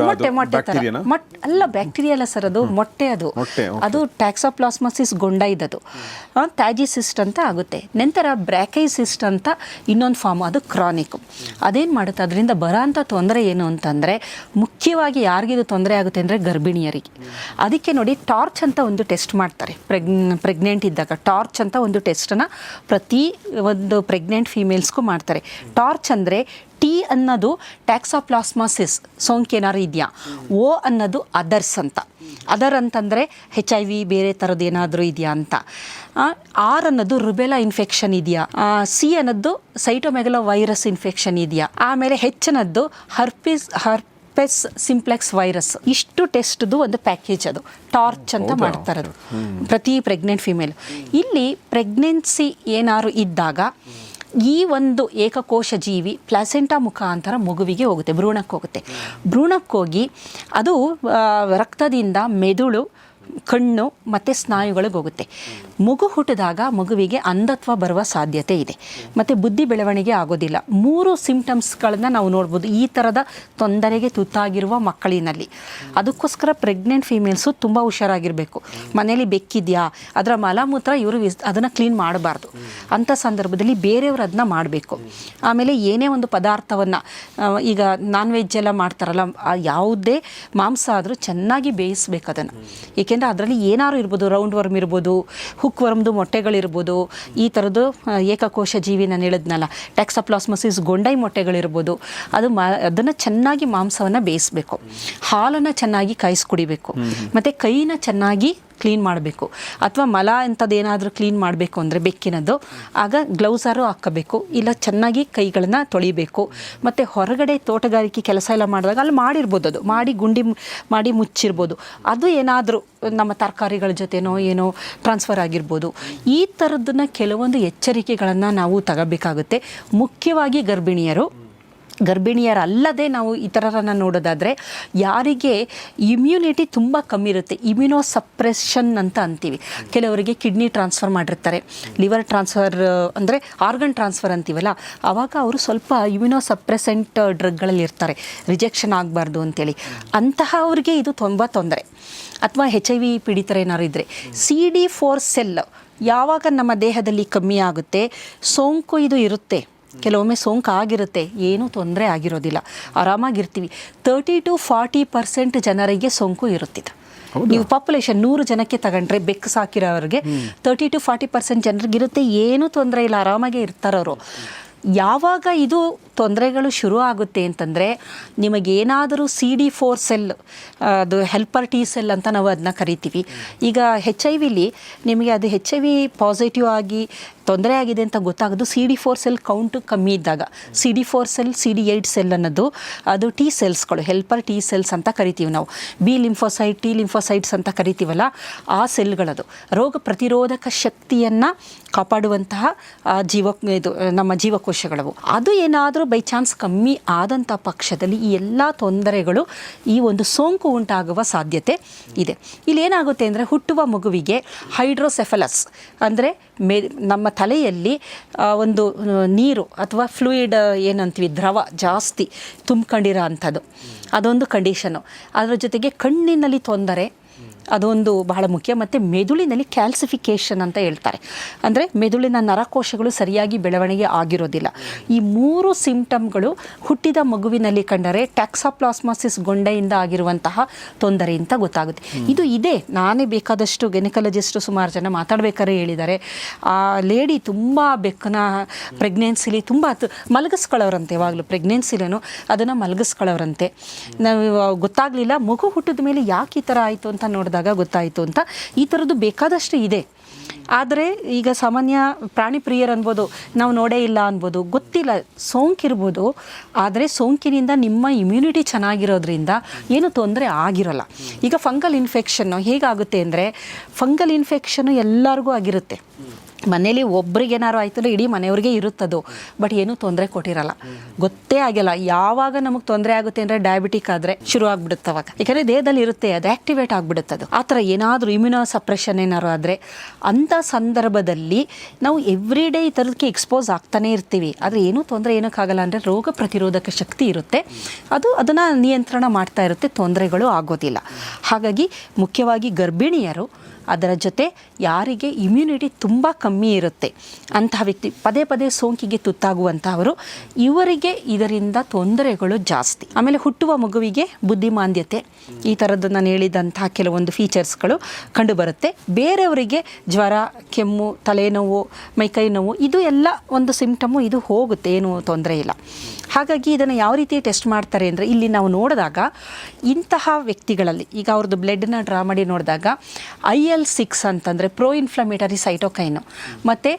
ಮೊಟ್ಟೆ ಮೊಟ್ಟೆ ಥರ bacteriaನಾ? ಅಲ್ಲ ಬ್ಯಾಕ್ಟೀರಿಯಾ ಅಲ್ಲ ಸರ್ ಅದು ಮೊಟ್ಟೆ ಅದು. ಮೊಟ್ಟೆ. ಅದು ಟ್ಯಾಕ್ಸೋಪ್ಲಾಸ್ಮಸಿಸ್ ಗೊಂಡ ಇದ್ದದು. ಟ್ಯಾಜಿಸಿಸ್ಟ್ ಅಂತ ಆಗುತ್ತೆ. ನಂತರ ಬ್ರ್ಯಾಕೈಸಿಸ್ಟ್ ಅಂತ ಇನ್ನೊಂದು ಫಾರ್ಮ್ ಅದು ಕ್ರಾನಿಕ್ ಅದೇನು ಮಾಡುತ್ತೆ? ಅದರಿಂದ ಬರೋಂಥ ತೊಂದರೆ ಏನು ಅಂತಂದರೆ, ಮುಖ್ಯವಾಗಿ ಯಾರಿಗಿದು ತೊಂದರೆ ಆಗುತ್ತೆ ಅಂದರೆ ಗರ್ಭಿಣಿಯರಿಗೆ. ಅದಕ್ಕೆ ನೋಡಿ, ಟಾರ್ಚ್ ಅಂತ ಒಂದು ಟೆಸ್ಟ್ ಮಾಡ್ತಾರೆ. ಪ್ರೆಗ್, ಪ್ರೆಗ್ನೆಂಟ್ ಇದ್ದಾಗ ಟಾರ್ಚ್ ಅಂತ ಒಂದು ಟೆಸ್ಟನ್ನು ಪ್ರತಿ ಒಂದು ಪ್ರೆಗ್ನೆಂಟ್ ಫೀಮೇಲ್ಸ್ಗೂ ಮಾಡ್ತಾರೆ. ಟಾರ್ಚ್ ಅಂದರೆ ಟಿ ಅನ್ನೋದು ಟ್ಯಾಕ್ಸಾಪ್ಲಾಸ್ಮಾಸಿಸ್ ಸೋಂಕೇನಾರು ಇದೆಯಾ ಓ ಅನ್ನೋದು ಅದರ್ಸ್ ಅಂತ. ಅದರ್ ಅಂತಂದರೆ ಹೆಚ್ ಐ ವಿ ಬೇರೆ ಥರದ್ದು ಏನಾದರೂ ಇದೆಯಾ ಅಂತ. ಆರ್ ಅನ್ನೋದು ರುಬೆಲಾ ಇನ್ಫೆಕ್ಷನ್ ಇದೆಯಾ. ಸಿ ಅನ್ನೋದು ಸೈಟೋಮೆಗಲೋ ವೈರಸ್ ಇನ್ಫೆಕ್ಷನ್ ಇದೆಯಾ. ಆಮೇಲೆ ಹೆಚ್ಚಿನದ್ದು herpes herpes herpes simplex virus. ಇಷ್ಟು ಟೆಸ್ಟ್ದು ಒಂದು ಪ್ಯಾಕೇಜ್ ಅದು. ಟಾರ್ಚ್ ಅಂತ ಮಾಡ್ತಾರೆ ಅದು ಪ್ರತಿ ಪ್ರೆಗ್ನೆಂಟ್ ಫಿಮೇಲ್. ಇಲ್ಲಿ ಪ್ರೆಗ್ನೆನ್ಸಿ ಏನಾದ್ರು ಇದ್ದಾಗ ಈ ಒಂದು ಏಕಕೋಶ ಜೀವಿ ಪ್ಲಾಸೆಂಟಾ ಮುಖಾಂತರ ಮಗುವಿಗೆ ಹೋಗುತ್ತೆ ಭ್ರೂಣಕ್ಕೆ ಹೋಗುತ್ತೆ. ಭ್ರೂಣಕ್ಕೋಗಿ ಅದು ರಕ್ತದಿಂದ ಮೆದುಳು ಕಣ್ಣು ಮತ್ತು ಸ್ನಾಯುಗಳಿಗೆ ಹೋಗುತ್ತೆ. ಮಗು ಹುಟ್ಟಿದಾಗ ಮಗುವಿಗೆ ಅಂಧತ್ವ ಬರುವ ಸಾಧ್ಯತೆ ಇದೆ. ಮತ್ತು ಬುದ್ಧಿ ಬೆಳವಣಿಗೆ ಆಗೋದಿಲ್ಲ. ಮೂರು ಸಿಂಪ್ಟಮ್ಸ್ಗಳನ್ನ ನಾವು ನೋಡ್ಬೋದು. ಈ ಥರದ ತೊಂದರೆಗೆ ತುತ್ತಾಗಿರುವ ಮಕ್ಕಳಿನಲ್ಲಿ. ಅದಕ್ಕೋಸ್ಕರ ಪ್ರೆಗ್ನೆಂಟ್ ಫೀಮೇಲ್ಸು ತುಂಬ ಹುಷಾರಾಗಿರಬೇಕು. ಮನೇಲಿ ಬೆಕ್ಕಿದೆಯಾ? ಅದರ ಮಲಮೂತ್ರ ಇವರು ವಿಸ್, ಅದನ್ನು ಕ್ಲೀನ್ ಮಾಡಬಾರ್ದು. ಅಂಥ ಸಂದರ್ಭದಲ್ಲಿ ಬೇರೆಯವರು ಅದನ್ನ ಮಾಡಬೇಕು. ಆಮೇಲೆ ಏನೇ ಒಂದು ಪದಾರ್ಥವನ್ನು ಈಗ ನಾನ್ ವೆಜ್ ಎಲ್ಲ ಮಾಡ್ತಾರಲ್ಲ ಯಾವುದೇ ಮಾಂಸ ಆದರೂ ಚೆನ್ನಾಗಿ ಬೇಯಿಸ್ಬೇಕು ಅದನ್ನು. ಏಕೆಂದರೆ ಅದರಲ್ಲಿ ಏನಾರು ಇರ್ಬೋದು ರೌಂಡ್ ವರ್ಮ್ ಇರ್ಬೋದು ಹುಕ್ ವರ್ಮ್ದು ಮೊಟ್ಟೆಗಳಿರ್ಬೋದು, ಈ ಥರದ್ದು ಏಕಕೋಶ ಜೀವಿ ನಾನು ಹೇಳಿದ್ನಲ್ಲ ಟೆಕ್ಸಪ್ಲಾಸ್ಮಸಿಸ್ ಗೊಂಡೈ ಮೊಟ್ಟೆಗಳಿರ್ಬೋದು, ಅದು ಮಾ, ಅದನ್ನು ಚೆನ್ನಾಗಿ ಮಾಂಸವನ್ನು ಬೇಯಿಸಬೇಕು. ಹಾಲನ್ನು ಚೆನ್ನಾಗಿ ಕಾಯಿಸಿ ಕುಡಿಬೇಕು. ಮತ್ತು ಕೈನ ಚೆನ್ನಾಗಿ ಕ್ಲೀನ್ ಮಾಡಬೇಕು. ಅಥವಾ ಮಲ ಅಂಥದ್ದೇನಾದರೂ ಕ್ಲೀನ್ ಮಾಡಬೇಕು ಅಂದರೆ ಬೆಕ್ಕಿನದ್ದು. ಆಗ ಗ್ಲೌಸಾರು ಹಾಕಬೇಕು. ಇಲ್ಲ ಚೆನ್ನಾಗಿ ಕೈಗಳನ್ನು ತೊಳಿಬೇಕು. ಮತ್ತು ಹೊರಗಡೆ ತೋಟಗಾರಿಕೆ ಕೆಲಸ ಎಲ್ಲ ಮಾಡಿದಾಗ ಅಲ್ಲಿ ಮಾಡಿರ್ಬೋದು ಅದು. ಮಾಡಿ ಗುಂಡಿ ಮಾಡಿ ಮುಚ್ಚಿರ್ಬೋದು. ಅದು ಏನಾದರೂ ನಮ್ಮ ತರಕಾರಿಗಳ ಜೊತೆನೋ ಏನೋ ಟ್ರಾನ್ಸ್ಫರ್ ಆಗಿರ್ಬೋದು. ಈ ಥರದನ್ನ ಕೆಲವೊಂದು ಎಚ್ಚರಿಕೆಗಳನ್ನು ನಾವು ತಗೋಬೇಕಾಗುತ್ತೆ. ಮುಖ್ಯವಾಗಿ ಗರ್ಭಿಣಿಯರು. ಗರ್ಭಿಣಿಯರಲ್ಲದೆ ನಾವು ಈ ಇತರರನ್ನು ನೋಡೋದಾದರೆ ಯಾರಿಗೆ ಇಮ್ಯುನಿಟಿ ತುಂಬ ಕಮ್ಮಿ ಇರುತ್ತೆ. ಇಮ್ಯುನೋ ಸಪ್ರೆಷನ್ ಅಂತ ಅಂತೀವಿ. ಕೆಲವರಿಗೆ ಕಿಡ್ನಿ ಟ್ರಾನ್ಸ್ಫರ್ ಮಾಡಿರ್ತಾರೆ. ಲಿವರ್ ಟ್ರಾನ್ಸ್ಫರ್ ಅಂದರೆ ಆರ್ಗನ್ ಟ್ರಾನ್ಸ್ಫರ್ ಅಂತೀವಲ್ಲ ಆವಾಗ ಅವರು ಸ್ವಲ್ಪ ಇಮ್ಯುನೋ ಸಪ್ರೆಸೆಂಟ್ ಡ್ರಗ್ಗಳಲ್ಲಿ ಇರ್ತಾರೆ ರಿಜೆಕ್ಷನ್ ಆಗಬಾರ್ದು ಅಂತೇಳಿ. ಅಂತಹ ಅವ್ರಿಗೆ ಇದು ತುಂಬ ತೊಂದರೆ. ಅಥವಾ ಹೆಚ್ ಐ ವಿ ಪೀಡಿತರೇನಾದ್ರು ಇದ್ದರೆ ಸಿ ಡಿ ಫೋರ್ ಸೆಲ್ ಯಾವಾಗ ನಮ್ಮ ದೇಹದಲ್ಲಿ ಕಮ್ಮಿ ಆಗುತ್ತೆ ಸೋಂಕು ಇದು ಇರುತ್ತೆ ಕೆಲವೊಮ್ಮೆ ಸೋಂಕು ಆಗಿರುತ್ತೆ ಏನೂ ತೊಂದರೆ ಆಗಿರೋದಿಲ್ಲ ಆರಾಮಾಗಿರ್ತೀವಿ. ತರ್ಟಿ ಟು ಫಾರ್ಟಿ ಪರ್ಸೆಂಟ್ ಜನರಿಗೆ ಸೋಂಕು ಇರುತ್ತಿದೆ. ನೀವು ಪಾಪ್ಯುಲೇಷನ್ ನೂರು ಜನಕ್ಕೆ ತಗೊಂಡ್ರೆ ಬೆಕ್ಕು ಸಾಕಿರೋರಿಗೆ ತರ್ಟಿ ಟು ಫಾರ್ಟಿ ಪರ್ಸೆಂಟ್ ಜನರಿಗೆ ಇರುತ್ತೆ ಏನೂ ತೊಂದರೆ ಇಲ್ಲ ಆರಾಮಾಗೇ ಇರ್ತಾರವರು. ಯಾವಾಗ ಇದು ತೊಂದರೆಗಳು ಶುರು ಆಗುತ್ತೆ ಅಂತಂದರೆ ನಿಮಗೇನಾದರೂ ಸಿ ಡಿ ಫೋರ್ ಸೆಲ್ ಅದು ಹೆಲ್ಪರ್ ಟಿ ಸೆಲ್ ಅಂತ ನಾವು ಅದನ್ನ ಕರಿತೀವಿ. ಈಗ ಹೆಚ್ ಐ ವಿಲಿ ನಿಮಗೆ ಅದು ಹೆಚ್ ಐ ವಿ ಪಾಸಿಟಿವ್ ಆಗಿ ತೊಂದರೆ ಆಗಿದೆ ಅಂತ ಗೊತ್ತಾಗೋದು C D four cell count ಕಮ್ಮಿ ಇದ್ದಾಗ. C D four cell C D eight cell ಅನ್ನೋದು ಅದು ಟಿ ಸೆಲ್ಸ್ಗಳು ಹೆಲ್ಪರ್ ಟಿ ಸೆಲ್ಸ್ ಅಂತ ಕರಿತೀವಿ ನಾವು. ಬಿ ಲಿಂಫೋಸೈಟ್ ಟಿ ಲಿಂಫೋಸೈಟ್ಸ್ ಅಂತ ಕರಿತೀವಲ್ಲ, ಆ ಸೆಲ್ಗಳದು ರೋಗ ಪ್ರತಿರೋಧಕ ಶಕ್ತಿಯನ್ನು ಕಾಪಾಡುವಂತಹ ಜೀವ, ಇದು, ನಮ್ಮ ಜೀವಕೋಶಗಳವು. ಅದು ಏನಾದರೂ ಬೈ ಚಾನ್ಸ್ ಕಮ್ಮಿ ಆದಂಥ ಪಕ್ಷದಲ್ಲಿ ಈ ಎಲ್ಲ ತೊಂದರೆಗಳು, ಈ ಒಂದು ಸೋಂಕು ಉಂಟಾಗುವ ಸಾಧ್ಯತೆ ಇದೆ. ಇಲ್ಲಿ ಏನಾಗುತ್ತೆ ಅಂದರೆ ಹುಟ್ಟುವ ಮಗುವಿಗೆ ಹೈಡ್ರೋಸೆಫಲಸ್ ಅಂದರೆ ಮೇ, ನಮ್ಮ ತಲೆಯಲ್ಲಿ ಒಂದು ನೀರು ಅಥವಾ ಫ್ಲೂಯಿಡ್ ಏನಂತೀವಿ, ದ್ರವ ಜಾಸ್ತಿ ತುಂಬ್ಕೊಂಡಿರೋ ಅಂಥದ್ದು ಅದೊಂದು ಕಂಡೀಷನು ಅದರ ಜೊತೆಗೆ ಕಣ್ಣಿನಲ್ಲಿ ತೊಂದರೆ ಅದೊಂದು ಬಹಳ ಮುಖ್ಯ. ಮತ್ತು ಮೆದುಳಿನಲ್ಲಿ ಕ್ಯಾಲ್ಸಿಫಿಕೇಷನ್ ಅಂತ ಹೇಳ್ತಾರೆ. ಅಂದರೆ ಮೆದುಳಿನ ನರಕೋಶಗಳು ಸರಿಯಾಗಿ ಬೆಳವಣಿಗೆ ಆಗಿರೋದಿಲ್ಲ. ಈ ಮೂರು ಸಿಂಪ್ಟಮ್ಗಳು ಹುಟ್ಟಿದ ಮಗುವಿನಲ್ಲಿ ಕಂಡರೆ ಟ್ಯಾಕ್ಸಾಪ್ಲಾಸ್ಮಾಸಿಸ್ ಗೊಂಡೆಯಿಂದ ಆಗಿರುವಂತಹ ತೊಂದರೆ ಅಂತ ಗೊತ್ತಾಗುತ್ತೆ. ಇದು ಇದೆ. ನಾನೇ ಬೇಕಾದಷ್ಟು ಗೆನಿಕಲಜಿಸ್ಟು ಸುಮಾರು ಜನ ಮಾತಾಡಬೇಕಾದ್ರೆ ಹೇಳಿದ್ದಾರೆ. ಆ ಲೇಡಿ ತುಂಬ ಬೆಕ್ಕನ ಪ್ರೆಗ್ನೆನ್ಸಿಲಿ ತುಂಬ ಮಲಗಿಸ್ಕೊಳ್ಳೋರಂತೆ ಯಾವಾಗಲೂ ಪ್ರೆಗ್ನೆನ್ಸಿಲೇನು ಅದನ್ನು ಮಲಗಿಸ್ಕೊಳ್ಳೋರಂತೆ. ನಾವು ಗೊತ್ತಾಗಲಿಲ್ಲ. ಮಗು ಹುಟ್ಟಿದ ಮೇಲೆ ಯಾಕೆ ಈ ಥರ ಆಯಿತು ಅಂತ ನೋಡಿದಾಗ ಗೊತ್ತಾಯಿತು ಅಂತ ಈ ಥರದ್ದು ಬೇಕಾದಷ್ಟು ಇದೆ. ಆದರೆ ಈಗ ಸಾಮಾನ್ಯ ಪ್ರಾಣಿ ಪ್ರಿಯರು ಅನ್ಬೋದು, ನಾವು ನೋಡೇ ಇಲ್ಲ ಅನ್ಬೋದು, ಗೊತ್ತಿಲ್ಲ, ಸೋಂಕಿರ್ಬೋದು, ಆದರೆ ಸೋಂಕಿನಿಂದ ನಿಮ್ಮ ಇಮ್ಯುನಿಟಿ ಚೆನ್ನಾಗಿರೋದ್ರಿಂದ ಏನು ತೊಂದರೆ ಆಗಿರೋಲ್ಲ. ಈಗ ಫಂಗಲ್ ಇನ್ಫೆಕ್ಷನ್ನು ಹೇಗಾಗುತ್ತೆ ಅಂದರೆ ಫಂಗಲ್ ಇನ್ಫೆಕ್ಷನ್ನು ಎಲ್ಲರಿಗೂ ಆಗಿರುತ್ತೆ. ಮನೇಲಿ ಒಬ್ರಿಗೆ ಏನಾರು ಆಯ್ತಲ್ಲ ಇಡೀ ಮನೆಯವ್ರಿಗೆ ಇರುತ್ತದು. ಬಟ್ ಏನೂ ತೊಂದರೆ ಕೊಟ್ಟಿರಲ್ಲ. ಗೊತ್ತೇ ಆಗಿಲ್ಲ. ಯಾವಾಗ ನಮಗೆ ತೊಂದರೆ ಆಗುತ್ತೆ ಅಂದರೆ ಡಯಾಬಿಟಿಕ್ ಆದರೆ ಶುರು ಆಗ್ಬಿಡುತ್ತೆ ಅವಾಗ. ಯಾಕಂದರೆ ದೇಹದಲ್ಲಿ ಇರುತ್ತೆ, ಅದು ಆಕ್ಟಿವೇಟ್ ಆಗಿಬಿಡುತ್ತೆ ಅದು. ಆ ಥರ ಏನಾದರೂ ಇಮ್ಯುನೋ ಸಪ್ರೆಷನ್ ಏನಾದ್ರು ಆದರೆ ಅಂಥ ಸಂದರ್ಭದಲ್ಲಿ ನಾವು ಎವ್ರಿ ಡೇ ಈ ಥರದಕ್ಕೆ ಎಕ್ಸ್ಪೋಸ್ ಆಗ್ತಾನೆ ಇರ್ತೀವಿ. ಆದರೆ ಏನೂ ತೊಂದರೆ ಏನಕ್ಕಾಗಲ್ಲ ಅಂದರೆ ರೋಗ ಪ್ರತಿರೋಧಕ ಶಕ್ತಿ ಇರುತ್ತೆ. ಅದು ಅದನ್ನು ನಿಯಂತ್ರಣ ಮಾಡ್ತಾ ಇರುತ್ತೆ. ತೊಂದರೆಗಳು ಆಗೋದಿಲ್ಲ. ಹಾಗಾಗಿ ಮುಖ್ಯವಾಗಿ ಗರ್ಭಿಣಿಯರು ಅದರ ಜೊತೆ ಯಾರಿಗೆ ಇಮ್ಯುನಿಟಿ ತುಂಬ ಕಮ್ಮಿ ಇರುತ್ತೆ. ಅಂತಹ ವ್ಯಕ್ತಿ ಪದೇ ಪದೇ ಸೋಂಕಿಗೆ ತುತ್ತಾಗುವಂಥವರು ಇವರಿಗೆ ಇದರಿಂದ ತೊಂದರೆಗಳು ಜಾಸ್ತಿ. ಆಮೇಲೆ ಹುಟ್ಟುವ ಮಗುವಿಗೆ ಬುದ್ಧಿಮಾಂದ್ಯತೆ, ಈ ಥರದ್ದು ನಾನು ಹೇಳಿದಂತಹ ಕೆಲವೊಂದು ಫೀಚರ್ಸ್ಗಳು ಕಂಡುಬರುತ್ತೆ. ಬೇರೆಯವರಿಗೆ ಜ್ವರ, ಕೆಮ್ಮು, ತಲೆನೋವು ಮೈಕೈ ನೋವು ಇದು ಎಲ್ಲ ಒಂದು ಸಿಂಪ್ಟಮು ಇದು ಹೋಗುತ್ತೆ, ಏನು ತೊಂದರೆ ಇಲ್ಲ. ಹಾಗಾಗಿ ಇದನ್ನು ಯಾವ ರೀತಿ ಟೆಸ್ಟ್ ಮಾಡ್ತಾರೆ ಅಂದರೆ, ಇಲ್ಲಿ ನಾವು ನೋಡಿದಾಗ ಇಂತಹ ವ್ಯಕ್ತಿಗಳಲ್ಲಿ, ಈಗ ಅವ್ರದ್ದು ಬ್ಲಡ್ನ ಡ್ರಾ ಮಾಡಿ ನೋಡಿದಾಗ ಐ ಸಿಕ್ಸ್ ಅಂತಂದರೆ ಪ್ರೋ ಇನ್ಫ್ಲಮೇಟರಿ ಸೈಟೋಕೈನು ಮತ್ತು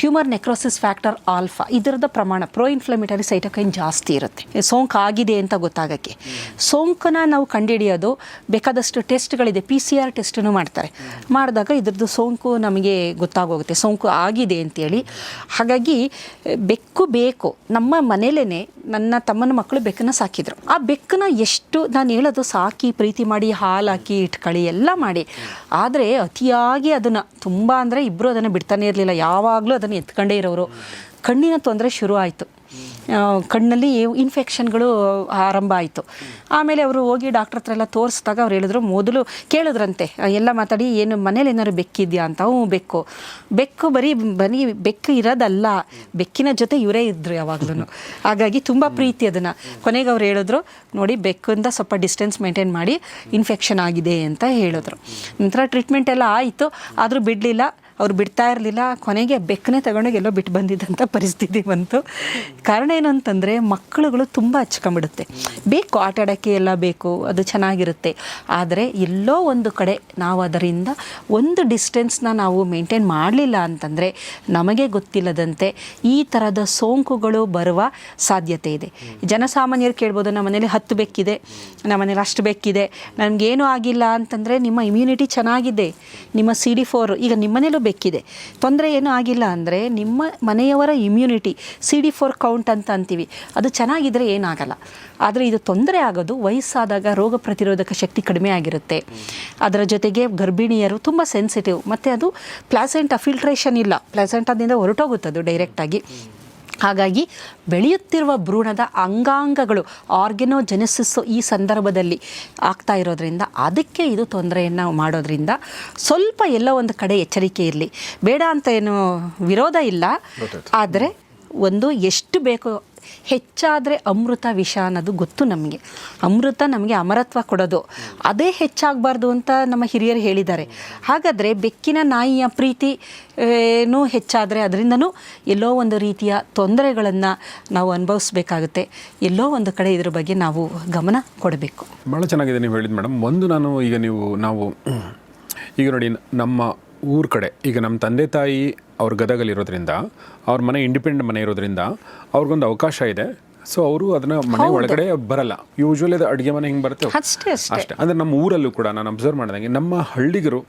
ಟ್ಯೂಮರ್ ನೆಕ್ರೋಸಿಸ್ ಫ್ಯಾಕ್ಟರ್ ಆಲ್ಫಾ ಇದರದ ಪ್ರಮಾಣ ಪ್ರೋ ಇನ್ಫ್ಲಮೇಟರಿ ಸೈಟೋಕೈನ್ ಜಾಸ್ತಿ ಇರುತ್ತೆ. ಸೋಂಕು ಆಗಿದೆ ಅಂತ ಗೊತ್ತಾಗೋಕ್ಕೆ. ಸೋಂಕನ್ನು ನಾವು ಕಂಡುಹಿಡಿಯೋದು ಬೇಕಾದಷ್ಟು ಟೆಸ್ಟ್ಗಳಿದೆ ಪಿ ಸಿ ಆರ್ ಟೆಸ್ಟನ್ನು ಮಾಡ್ತಾರೆ. ಮಾಡಿದಾಗ ಇದ್ರದ್ದು ಸೋಂಕು ನಮಗೆ ಗೊತ್ತಾಗೋಗುತ್ತೆ, ಸೋಂಕು ಆಗಿದೆ ಅಂತೇಳಿ. ಹಾಗಾಗಿ ಬೆಕ್ಕು ಬೇಕು. ನಮ್ಮ ಮನೇಲೇ ನನ್ನ ತಮ್ಮನ ಮಕ್ಕಳು ಬೆಕ್ಕನ್ನು ಸಾಕಿದ್ರು. ಆ ಬೆಕ್ಕನ್ನ ಎಷ್ಟು ನಾನು ಹೇಳೋದು ಸಾಕಿ, ಪ್ರೀತಿ ಮಾಡಿ, ಹಾಲು ಹಾಕಿ ಇಟ್ಕೊಳ್ಳಿ ಎಲ್ಲ ಮಾಡಿ. ಆದರೆ ಅತಿಯಾಗಿ ಅದನ್ನು ತುಂಬ ಅಂದರೆ ಇಬ್ಬರು ಅದನ್ನು ಬಿಡ್ತಾನೆ ಇರಲಿಲ್ಲ. ಯಾವಾಗಲೂ ಅದನ್ನು ಎತ್ಕೊಂಡೇ ಇರೋರು. ಕಣ್ಣಿನ ತೊಂದರೆ ಶುರು ಆಯಿತು ಕಣ್ಣಲ್ಲಿ ಇನ್ಫೆಕ್ಷನ್ಗಳು ಆರಂಭ ಆಯಿತು. ಆಮೇಲೆ ಅವರು ಹೋಗಿ ಡಾಕ್ಟ್ರ್ ಹತ್ರ ಎಲ್ಲ ತೋರಿಸಿದಾಗ ಅವ್ರು ಹೇಳಿದ್ರು, ಮೊದಲು ಕೇಳಿದ್ರಂತೆ ಎಲ್ಲ ಮಾತಾಡಿ, ಏನು ಮನೇಲಿ ಏನಾದ್ರು ಬೆಕ್ಕಿದ್ಯಾ ಅಂತ? ಹ್ಞೂ, ಬೆಕ್ಕು. ಬೆಕ್ಕು ಬರೀ ಬರೀ ಬೆಕ್ಕು ಇರೋದಲ್ಲ, ಬೆಕ್ಕಿನ ಜೊತೆ ಇವರೇ ಇದ್ರು ಯಾವಾಗ್ಲೂ ಹಾಗಾಗಿ ತುಂಬ ಪ್ರೀತಿ ಅದನ್ನು. ಕೊನೆಗೆ ಅವ್ರು ಹೇಳಿದ್ರು, ನೋಡಿ, ಬೆಕ್ಕಿಂದ ಸ್ವಲ್ಪ ಡಿಸ್ಟೆನ್ಸ್ ಮೇಂಟೈನ್ ಮಾಡಿ ಇನ್ಫೆಕ್ಷನ್ ಆಗಿದೆ ಅಂತ ಹೇಳಿದ್ರು. ನಂತರ ಟ್ರೀಟ್ಮೆಂಟ್ ಎಲ್ಲ ಆಯಿತು, ಆದರೂ ಬಿಡಲಿಲ್ಲ. ಅವ್ರು ಬಿಡ್ತಾ ಇರಲಿಲ್ಲ, ಕೊನೆಗೆ ಬೆಕ್ಕನೆ ತಗೊಂಡೋಗಿ ಎಲ್ಲೋ ಬಿಟ್ಟು ಬಂದಿದ್ದಂಥ ಪರಿಸ್ಥಿತಿ ಬಂತು. ಕಾರಣ ಏನು ಅಂತಂದರೆ ಮಕ್ಕಳುಗಳು ತುಂಬ ಹಚ್ಕೊಂಡ್ಬಿಡುತ್ತೆ ಬೇಕು ಆಟ ಆಡೋಕ್ಕೆ ಎಲ್ಲ ಬೇಕು, ಅದು ಚೆನ್ನಾಗಿರುತ್ತೆ. ಆದರೆ ಎಲ್ಲೋ ಒಂದು ಕಡೆ ನಾವು ಅದರಿಂದ ಒಂದು ಡಿಸ್ಟೆನ್ಸ್ನ ನಾವು ಮೇಂಟೈನ್ ಮಾಡಲಿಲ್ಲ ಅಂತಂದರೆ ನಮಗೆ ಗೊತ್ತಿಲ್ಲದಂತೆ ಈ ಥರದ ಸೋಂಕುಗಳು ಬರುವ ಸಾಧ್ಯತೆ ಇದೆ. ಜನಸಾಮಾನ್ಯರು ಕೇಳ್ಬೋದು, ನಮ್ಮ ಮನೇಲಿ ಹತ್ತು ಬೆಕ್ಕಿದೆ, ನಮ್ಮ ಮನೇಲಿ ಅಷ್ಟು ಬೆಕ್ಕಿದೆ, ನಮಗೇನು ಆಗಿಲ್ಲ ಅಂತಂದರೆ ನಿಮ್ಮ ಇಮ್ಯುನಿಟಿ ಚೆನ್ನಾಗಿದೆ. ನಿಮ್ಮ ಸಿ ಡಿ ಫೋರ್ ಈಗ ನಿಮ್ಮ ಮನೇಲೂ ಬೆಕ್ಕಿದೆ ತೊಂದರೆ ಏನೂ ಆಗಿಲ್ಲ ಅಂದರೆ ನಿಮ್ಮ ಮನೆಯವರ immunity C D four count ಅಂತ ಅಂತೀವಿ. ಅದು ಚೆನ್ನಾಗಿದ್ದರೆ ಏನಾಗಲ್ಲ. ಆದರೆ ಇದು ತೊಂದರೆ ಆಗೋದು ವಯಸ್ಸಾದಾಗ ರೋಗ ಪ್ರತಿರೋಧಕ ಶಕ್ತಿ ಕಡಿಮೆ ಆಗಿರುತ್ತೆ. ಅದರ ಜೊತೆಗೆ ಗರ್ಭಿಣಿಯರು ತುಂಬ ಸೆನ್ಸಿಟಿವ್ ಮತ್ತು ಅದು ಪ್ಲ್ಯಾಸೆಂಟ್ ಫಿಲ್ಟ್ರೇಷನ್ ಇಲ್ಲ. ಪ್ಲಾಸೆಂಟದಿಂದ ಹೊರಟೋಗುತ್ತದು ಡೈರೆಕ್ಟಾಗಿ ಹಾಗಾಗಿ ಬೆಳೆಯುತ್ತಿರುವ ಭ್ರೂಣದ ಅಂಗಾಂಗಗಳು ಆರ್ಗೆನೋಜೆನೆಸಿಸ್ಸು ಈ ಸಂದರ್ಭದಲ್ಲಿ ಆಗ್ತಾ ಇರೋದ್ರಿಂದ ಅದಕ್ಕೆ ಇದು ತೊಂದರೆಯನ್ನು ಮಾಡೋದ್ರಿಂದ ಸ್ವಲ್ಪ ಎಲ್ಲೋ ಒಂದು ಕಡೆ ಎಚ್ಚರಿಕೆ ಇರಲಿ. ಬೇಡ ಅಂತ ಏನು ವಿರೋಧ ಇಲ್ಲ. ಆದರೆ ಒಂದು ಎಷ್ಟು ಬೇಕೋ ಹೆಚ್ಚಾದರೆ ಅಮೃತ ವಿಷ ಅನ್ನೋದು ಗೊತ್ತು ನಮಗೆ. ಅಮೃತ ನಮಗೆ ಅಮರತ್ವ ಕೊಡೋದು. ಅದೇ ಹೆಚ್ಚಾಗಬಾರ್ದು ಅಂತ ನಮ್ಮ ಹಿರಿಯರು ಹೇಳಿದ್ದಾರೆ. ಹಾಗಾದರೆ ಬೆಕ್ಕಿನ ನಾಯಿಯ ಪ್ರೀತಿ ಏನೂ ಹೆಚ್ಚಾದರೆ ಅದರಿಂದನೂ ಎಲ್ಲೋ ಒಂದು ರೀತಿಯ ತೊಂದರೆಗಳನ್ನು ನಾವು ಅನುಭವಿಸ್ಬೇಕಾಗುತ್ತೆ. ಎಲ್ಲೋ ಒಂದು ಕಡೆ ಇದ್ರ ಬಗ್ಗೆ ನಾವು ಗಮನ ಕೊಡಬೇಕು. ಭಾಳ ಚೆನ್ನಾಗಿದೆ ನೀವು ಹೇಳಿದ ಮೇಡಮ್. ಒಂದು ನಾನು ಈಗ ನೀವು, ನಾವು ಈಗ ನೋಡಿ, ನಮ್ಮ ಊರ ಕಡೆ, ಈಗ ನಮ್ಮ ತಂದೆ ತಾಯಿ ಅವ್ರ ಗದಗಲ್ಲಿರೋದ್ರಿಂದ ಅವ್ರ ಮನೆ ಇಂಡಿಪೆಂಡೆಂಟ್ ಮನೆ ಇರೋದ್ರಿಂದ ಅವ್ರಿಗೊಂದು ಅವಕಾಶ ಇದೆ. ಸೊ ಅವರು ಅದನ್ನ ಮನೆ ಒಳಗಡೆ ಬರಲ್ಲ. ಯೂಶ್ವಲಿ ಅದು ಅಡುಗೆ ಮನೆ ಹಿಂಗೆ ಬರುತ್ತೆ? ಅಷ್ಟೇ ಅಷ್ಟೇ. ಅಷ್ಟೇ. ಅಂದರೆ ನಮ್ಮ ಊರಲ್ಲೂ ಕೂಡ ನಾನು ಅಬ್ಸರ್ವ್ ಮಾಡಿದಂಗೆ ನಮ್ಮ ಹಳ್ಳಿಗರು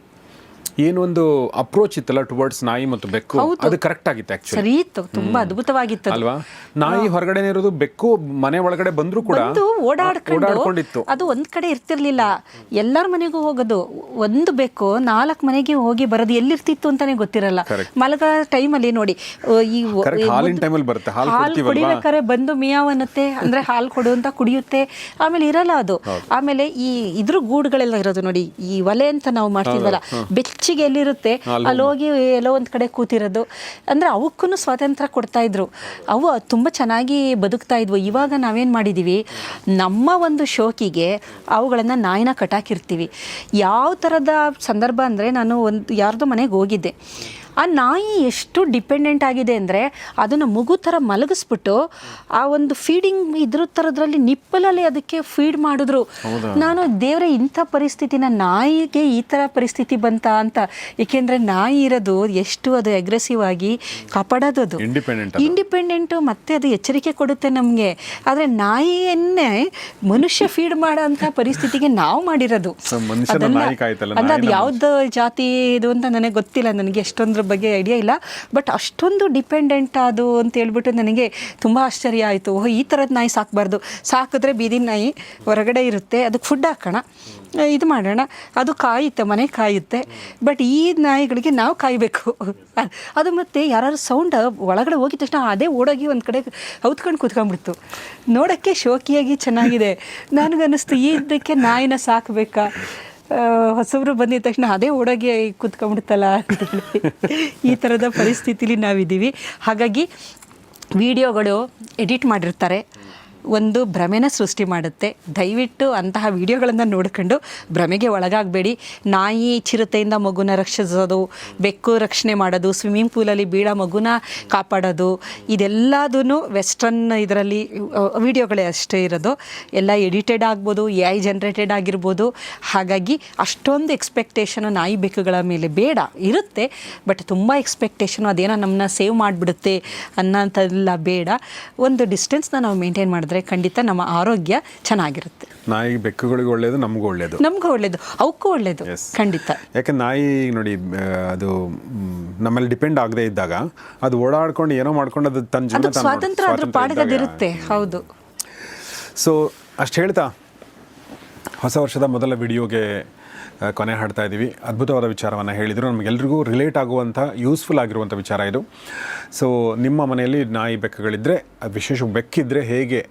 ಏನೊಂದು ಅಪ್ರೋಚ್ ಇತ್ತಲ್ಲ ಟುವರ್ಡ್ಸ್ ನಾಯಿ ಮತ್ತು ಬೆಕ್ಕು? ಅದು ಕರೆಕ್ಟ್ ಆಗಿತ್ತು ಆಕ್ಚುಲಿ ಸರಿ ಇತ್ತು. ತುಂಬಾ ಅದ್ಭುತವಾಗಿತ್ತು ಅಲ್ವಾ? ನಾಯಿ ಹೊರಗಡೆ ಇರೋದು ಬೆಕ್ಕು ಮನೆ ಒಳಗಡೆ ಬಂದ್ರು ಕೂಡ ಓಡಾಡ್ಕೊಂಡಿತ್ತು. ಅದು ಒಂದ್ ಕಡೆ ಇರ್ತಿರ್ಲಿಲ್ಲ. ಎಲ್ಲರ ಮನೆಗೂ ಹೋಗೋದು. ಒಂದು ಬೆಕ್ಕು ನಾಲ್ಕು ಮನೆಗೆ ಹೋಗಿ ಬರೋದು ಎಲ್ಲಿರ್ತಿತ್ತು ಅಂತಾನೆ ಗೊತ್ತಿರಲ್ಲ. ಮಲಗ ಟೈಮಲ್ಲಿ ನೋಡಿ ಈ ಹಾಲಿನ ಅಲ್ಲಿ ಬರುತ್ತೆ, ಹಾಲು? ಕುಡಿಬೇಕಾದ್ರೆ ಬಂದು ಮಿಯಾವ್ ಅನ್ನತ್ತೆ ಅಂದ್ರೆ ಹಾಲು ಕೊಡು ಅಂತ ಕುಡಿಯುತ್ತೆ. ಆಮೇಲೆ ಇರಲ್ಲ ಅದು. ಆಮೇಲೆ ಈ ಇದ್ರ ಗೂಡುಗಳೆಲ್ಲ ಇರೋದು ನೋಡಿ. ಈ ಒಲೆ ಅಂತ ನಾವು ಮಾಡ್ತಿದ್ವಲ್ಲ ಬೆಚ್ಚಿಗೆ ಎಲ್ಲಿರುತ್ತೆ ಅಲ್ಲಿ ಹೋಗಿ ಎಲ್ಲೋ ಒಂದು ಕಡೆ ಕೂತಿರೋದು. ಅಂದ್ರೆ ಅವಕ್ಕೂ ಸ್ವಾತಂತ್ರ್ಯ ಕೊಡ್ತಾ ಇದ್ರು. ಅವು ತುಂಬ ಚೆನ್ನಾಗಿ ಬದುಕ್ತಾ ಇದ್ವು. ಇವಾಗ ನಾವೇನು ಮಾಡಿದೀವಿ? ನಮ್ಮ ಒಂದು ಶೋಕಿಗೆ ಅವುಗಳನ್ನು ನಾಯಿನ ಕಟಾಕಿರ್ತೀವಿ. ಯಾವ ಥರದ ಸಂದರ್ಭ ಅಂದರೆ ನಾನು ಒಂದು ಯಾರ್ದೋ ಮನೆಗೆ ಹೋಗಿದ್ದೆ. ಆ ನಾಯಿ ಎಷ್ಟು ಡಿಪೆಂಡೆಂಟ್ ಆಗಿದೆ ಅಂದರೆ ಅದನ್ನು ಮಗು ಥರ ಮಲಗಿಸ್ಬಿಟ್ಟು ಆ ಒಂದು ಫೀಡಿಂಗ್ ಇದ್ರ ಥರದ್ರಲ್ಲಿ ನಿಪ್ಪಲಲ್ಲಿ ಅದಕ್ಕೆ ಫೀಡ್ ಮಾಡಿದ್ರು. ನಾನು ದೇವರೇ ಇಂಥ ಪರಿಸ್ಥಿತಿನ ನಾಯಿಗೆ ಈ ಥರ ಪರಿಸ್ಥಿತಿ ಬಂತ ಅಂತ. ಏಕೆಂದರೆ ನಾಯಿ ಇರೋದು ಎಷ್ಟು ಅದು ಅಗ್ರೆಸಿವ್ ಆಗಿ ಕಾಪಾಡೋದು ಅದು. ಇಂಡಿಪೆಂಡೆಂಟ್ ಮತ್ತೆ ಅದು ಎಚ್ಚರಿಕೆ ಕೊಡುತ್ತೆ ನಮಗೆ. ಆದರೆ ನಾಯಿಯನ್ನೇ ಮನುಷ್ಯ ಫೀಡ್ ಮಾಡೋ ಅಂತ ಪರಿಸ್ಥಿತಿಗೆ ನಾವು ಮಾಡಿರೋದು. ಅದು ಯಾವ್ದು ಜಾತಿ ಇದು ಅಂತ ನನಗೆ ಗೊತ್ತಿಲ್ಲ. ನನಗೆ ಎಷ್ಟೊಂದ್ರ ಬಗ್ಗೆ ಐಡಿಯಾ ಇಲ್ಲ. ಬಟ್ ಅಷ್ಟೊಂದು ಡಿಪೆಂಡೆಂಟ್ ಅದು ಅಂತ ಹೇಳ್ಬಿಟ್ಟು ನನಗೆ ತುಂಬ ಆಶ್ಚರ್ಯ ಆಯಿತು. ಓಹ್, ಈ ಥರದ ನಾಯಿ ಸಾಕಬಾರ್ದು. ಸಾಕಿದ್ರೆ ಬೀದಿ ನಾಯಿ ಹೊರಗಡೆ ಇರುತ್ತೆ. ಅದಕ್ಕೆ ಫುಡ್ ಹಾಕೋಣ. ಇದು ಮಾಡೋಣ. ಅದು ಕಾಯುತ್ತೆ, ಮನೆ ಕಾಯುತ್ತೆ. ಬಟ್ ಈ ನಾಯಿಗಳಿಗೆ ನಾವು ಕಾಯಬೇಕು. ಅದು ಮತ್ತೆ ಯಾರು ಸೌಂಡ್ ಒಳಗಡೆ ಹೋಗಿದ ತಕ್ಷಣ ಅದೇ ಓಡೋಗಿ ಒಂದು ಕಡೆ ಹೌದ್ಕೊಂಡು ಕೂತ್ಕೊಂಡ್ಬಿಡ್ತು. ನೋಡೋಕ್ಕೆ ಶೋಕಿಯಾಗಿ ಚೆನ್ನಾಗಿದೆ. ನನಗನ್ನಿಸ್ತು ಇದಕ್ಕೆ ನಾಯಿನ ಸಾಕಬೇಕಾ? ಹೊಸಬ್ರು ಬಂದಿದ ತಕ್ಷಣ ಅದೇ ಓಡೋಗಿ ಕುತ್ಕೊಂಡ್ಬಿಡ್ತಲ್ಲ ಅಂತೇಳಿ ಈ ಥರದ ಪರಿಸ್ಥಿತಿಲಿ ನಾವಿದ್ದೀವಿ. ಹಾಗಾಗಿ, ವಿಡಿಯೋಗಳು ಎಡಿಟ್ ಮಾಡಿರ್ತಾರೆ. ಒಂದು ಭ್ರಮೆನ ಸೃಷ್ಟಿ ಮಾಡುತ್ತೆ. ದಯವಿಟ್ಟು ಅಂತಹ ವಿಡಿಯೋಗಳನ್ನು ನೋಡ್ಕೊಂಡು ಭ್ರಮೆಗೆ ಒಳಗಾಗಬೇಡಿ. ನಾಯಿ ಚಿರತೆಯಿಂದ ಮಗುನ ರಕ್ಷಿಸೋದು, ಬೆಕ್ಕು ರಕ್ಷಣೆ ಮಾಡೋದು ಸ್ವಿಮ್ಮಿಂಗ್ ಪೂಲಲ್ಲಿ ಬೀಳೋ ಮಗುನ ಕಾಪಾಡೋದು ಇದೆಲ್ಲದೂ ವೆಸ್ಟರ್ನ್ ಇದರಲ್ಲಿ ವಿಡಿಯೋಗಳೇ ಅಷ್ಟೇ ಇರೋದು. ಎಲ್ಲ ಎಡಿಟೆಡ್ ಆಗ್ಬೋದು ಎ ಐ ಜನ್ರೇಟೆಡ್ ಆಗಿರ್ಬೋದು. ಹಾಗಾಗಿ ಅಷ್ಟೊಂದು ಎಕ್ಸ್ಪೆಕ್ಟೇಷನು ನಾಯಿ ಬೆಕ್ಕುಗಳ ಮೇಲೆ ಬೇಡ. ಇರುತ್ತೆ ಬಟ್ ತುಂಬ ಎಕ್ಸ್ಪೆಕ್ಟೇಷನು ಅದೇನೋ ನಮ್ಮನ್ನ ಸೇವ್ ಮಾಡಿಬಿಡುತ್ತೆ ಅನ್ನೋಂಥದ್ದೆಲ್ಲ ಬೇಡ. ಒಂದು ಡಿಸ್ಟೆನ್ಸ್ನ ನಾವು ಮೇಂಟೈನ್ ಮಾಡಿದ್ರೆ ಖಂಡಿತ ನಮ್ಮ ಆರೋಗ್ಯ ಚೆನ್ನಾಗಿರುತ್ತೆ. ನಾಯಿ ಬೆಕ್ಕುಗಳಿಗೂ ಒಳ್ಳೇದು ನಮಗೂ ಒಳ್ಳೇದು. ನಮಗೂ ಒಳ್ಳೇದು ಅವಕ್ಕೂ ಒಳ್ಳೇದು ಖಂಡಿತ. ಯಾಕೆ ನಾಯಿ ನೋಡಿ ಅದು ನಮ್ಮಲ್ಲಿ ಡಿಪೆಂಡ್ ಆಗದೆ ಇದ್ದಾಗ ಅದು ಓಡಾಡ್ಕೊಂಡು ಏನೋ ಮಾಡ್ಕೊಂಡು ಅದು ತನ್ನ ಜೀವನ ತಾನು ಸ್ವಾತಂತ್ರ್ಯ ಅದ್ರ ಹೌದು. ಸೊ ಅಷ್ಟು ಹೇಳ್ತಾ ಹೊಸ ವರ್ಷದ ಮೊದಲ ವಿಡಿಯೋಗೆ ಕೊನೆ ಹಾಡ್ತಾ ಇದ್ದೀವಿ ಅದ್ಭುತವಾದ ವಿಚಾರವನ್ನು ಹೇಳಿದರು. ನಮಗೆಲ್ರಿಗೂ ರಿಲೇಟ್ ಆಗುವಂಥ ಯೂಸ್ಫುಲ್ ಆಗಿರುವಂಥ ವಿಚಾರ ಇದು. ಸೊ ನಿಮ್ಮ ಮನೆಯಲ್ಲಿ ನಾಯಿ ಬೆಕ್ಕುಗಳಿದ್ದರೆ ವಿಶೇಷ ಬೆಕ್ಕಿದ್ದರೆ ಹೇಗೆ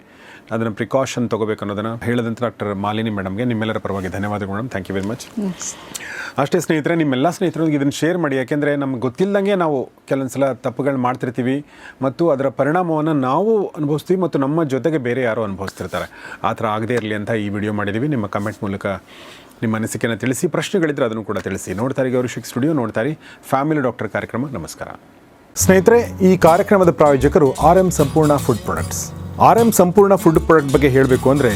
ಅದನ್ನು ಪ್ರಿಕಾಷನ್ ತಗೋಬೇಕು ಅನ್ನೋದನ್ನು ಹೇಳಿದಂಥ ಡಾಕ್ಟರ್ ಮಾಲಿನಿ ಮೇಡಮ್ಗೆ ನಿಮ್ಮೆಲ್ಲರ ಪರವಾಗಿ ಧನ್ಯವಾದಗಳು madam thank you very much ಅಷ್ಟೇ ಸ್ನೇಹಿತರೆ ನಿಮ್ಮೆಲ್ಲ ಸ್ನೇಹಿತರೊಂದಿಗೆ ಇದನ್ನು ಶೇರ್ ಮಾಡಿ. ಯಾಕೆಂದರೆ ನಮ್ಗೆ ಗೊತ್ತಿಲ್ಲದಂಗೆ ನಾವು ಕೆಲವೊಂದು ಸಲ ತಪ್ಪುಗಳು ಮಾಡ್ತಿರ್ತೀವಿ ಮತ್ತು ಅದರ ಪರಿಣಾಮವನ್ನು ನಾವು ಅನುಭವಿಸ್ತೀವಿ ಮತ್ತು ನಮ್ಮ ಜೊತೆಗೆ ಬೇರೆ ಯಾರೋ ಅನುಭವಿಸ್ತಿರ್ತಾರೆ. ಆ ಥರ ಆಗದೇ ಇರಲಿ ಅಂತ ಈ ವಿಡಿಯೋ ಮಾಡಿದ್ದೀವಿ ನಿಮ್ಮ ಕಮೆಂಟ್ ಮೂಲಕ ನಿಮ್ಮ ಅನಿಸಿಕೆಯನ್ನು ತಿಳಿಸಿ ಪ್ರಶ್ನೆಗಳಿದ್ದರೆ ಅದನ್ನು ಕೂಡ ತಿಳಿಸಿ. ನೋಡ್ತಾರೆ ಗೌರಿಶಿಕ್ ಸ್ಟುಡಿಯೋ ನೋಡ್ತಾರೆ ಫ್ಯಾಮಿಲಿ ಡಾಕ್ಟರ್ ಕಾರ್ಯಕ್ರಮ. ನಮಸ್ಕಾರ. ಸ್ನೇಹಿತರೆ ಈ ಕಾರ್ಯಕ್ರಮದ ಪ್ರಾಯೋಜಕರು R M Sampoorna food products R M Sampoorna food product ಬಗ್ಗೆ ಹೇಳಬೇಕು ಅಂದರೆ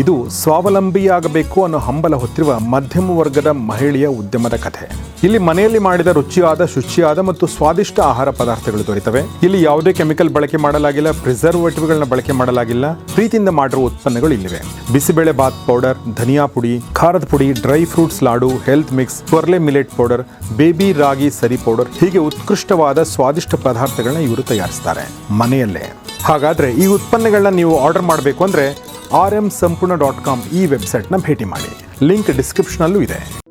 ಇದು ಸ್ವಾವಲಂಬಿಯಾಗಬೇಕು ಅನ್ನೋ ಹಂಬಲ ಹೊತ್ತಿರುವ ಮಧ್ಯಮ ವರ್ಗದ ಮಹಿಳೆಯ ಉದ್ಯಮದ ಕಥೆ. ಇಲ್ಲಿ ಮನೆಯಲ್ಲಿ ಮಾಡಿದ ರುಚಿಯಾದ, ಶುಚಿಯಾದ ಮತ್ತು ಸ್ವಾದಿಷ್ಟ ಆಹಾರ ಪದಾರ್ಥಗಳು ದೊರೆತವೆ. ಇಲ್ಲಿ ಯಾವುದೇ ಕೆಮಿಕಲ್ ಬಳಕೆ ಮಾಡಲಾಗಿಲ್ಲ, ಪ್ರಿಸರ್ವೇಟಿವ್ಗಳನ್ನ ಬಳಕೆ ಮಾಡಲಾಗಿಲ್ಲ, ಪ್ರೀತಿಯಿಂದ ಮಾಡಿರುವ ಉತ್ಪನ್ನಗಳು ಇಲ್ಲಿವೆ. ಬಿಸಿಬೇಳೆ ಬಾತ್ ಪೌಡರ್, ಧನಿಯಾ ಪುಡಿ, ಖಾರದ ಪುಡಿ, dry fruits laddu, health mix ಕೊರ್ಲೆ millet powder, baby ragi ಸರಿ ಪೌಡರ್ ಹೀಗೆ ಉತ್ಕೃಷ್ಟವಾದ ಸ್ವಾದಿಷ್ಟ ಪದಾರ್ಥಗಳನ್ನ ಇವರು ತಯಾರಿಸ್ತಾರೆ ಮನೆಯಲ್ಲೇ. ಹಾಗಾದ್ರೆ ಈ ಉತ್ಪನ್ನಗಳನ್ನ ನೀವು ಆರ್ಡರ್ ಮಾಡಬೇಕು ಅಂದರೆ R M Sampoorna dot com ಈ ವೆಬ್ಸೈಟ್ನ ಭೇಟಿ ಮಾಡಿ. ಲಿಂಕ್ ಡಿಸ್ಕ್ರಿಪ್ಷನಲ್ಲೂ ಇದೆ.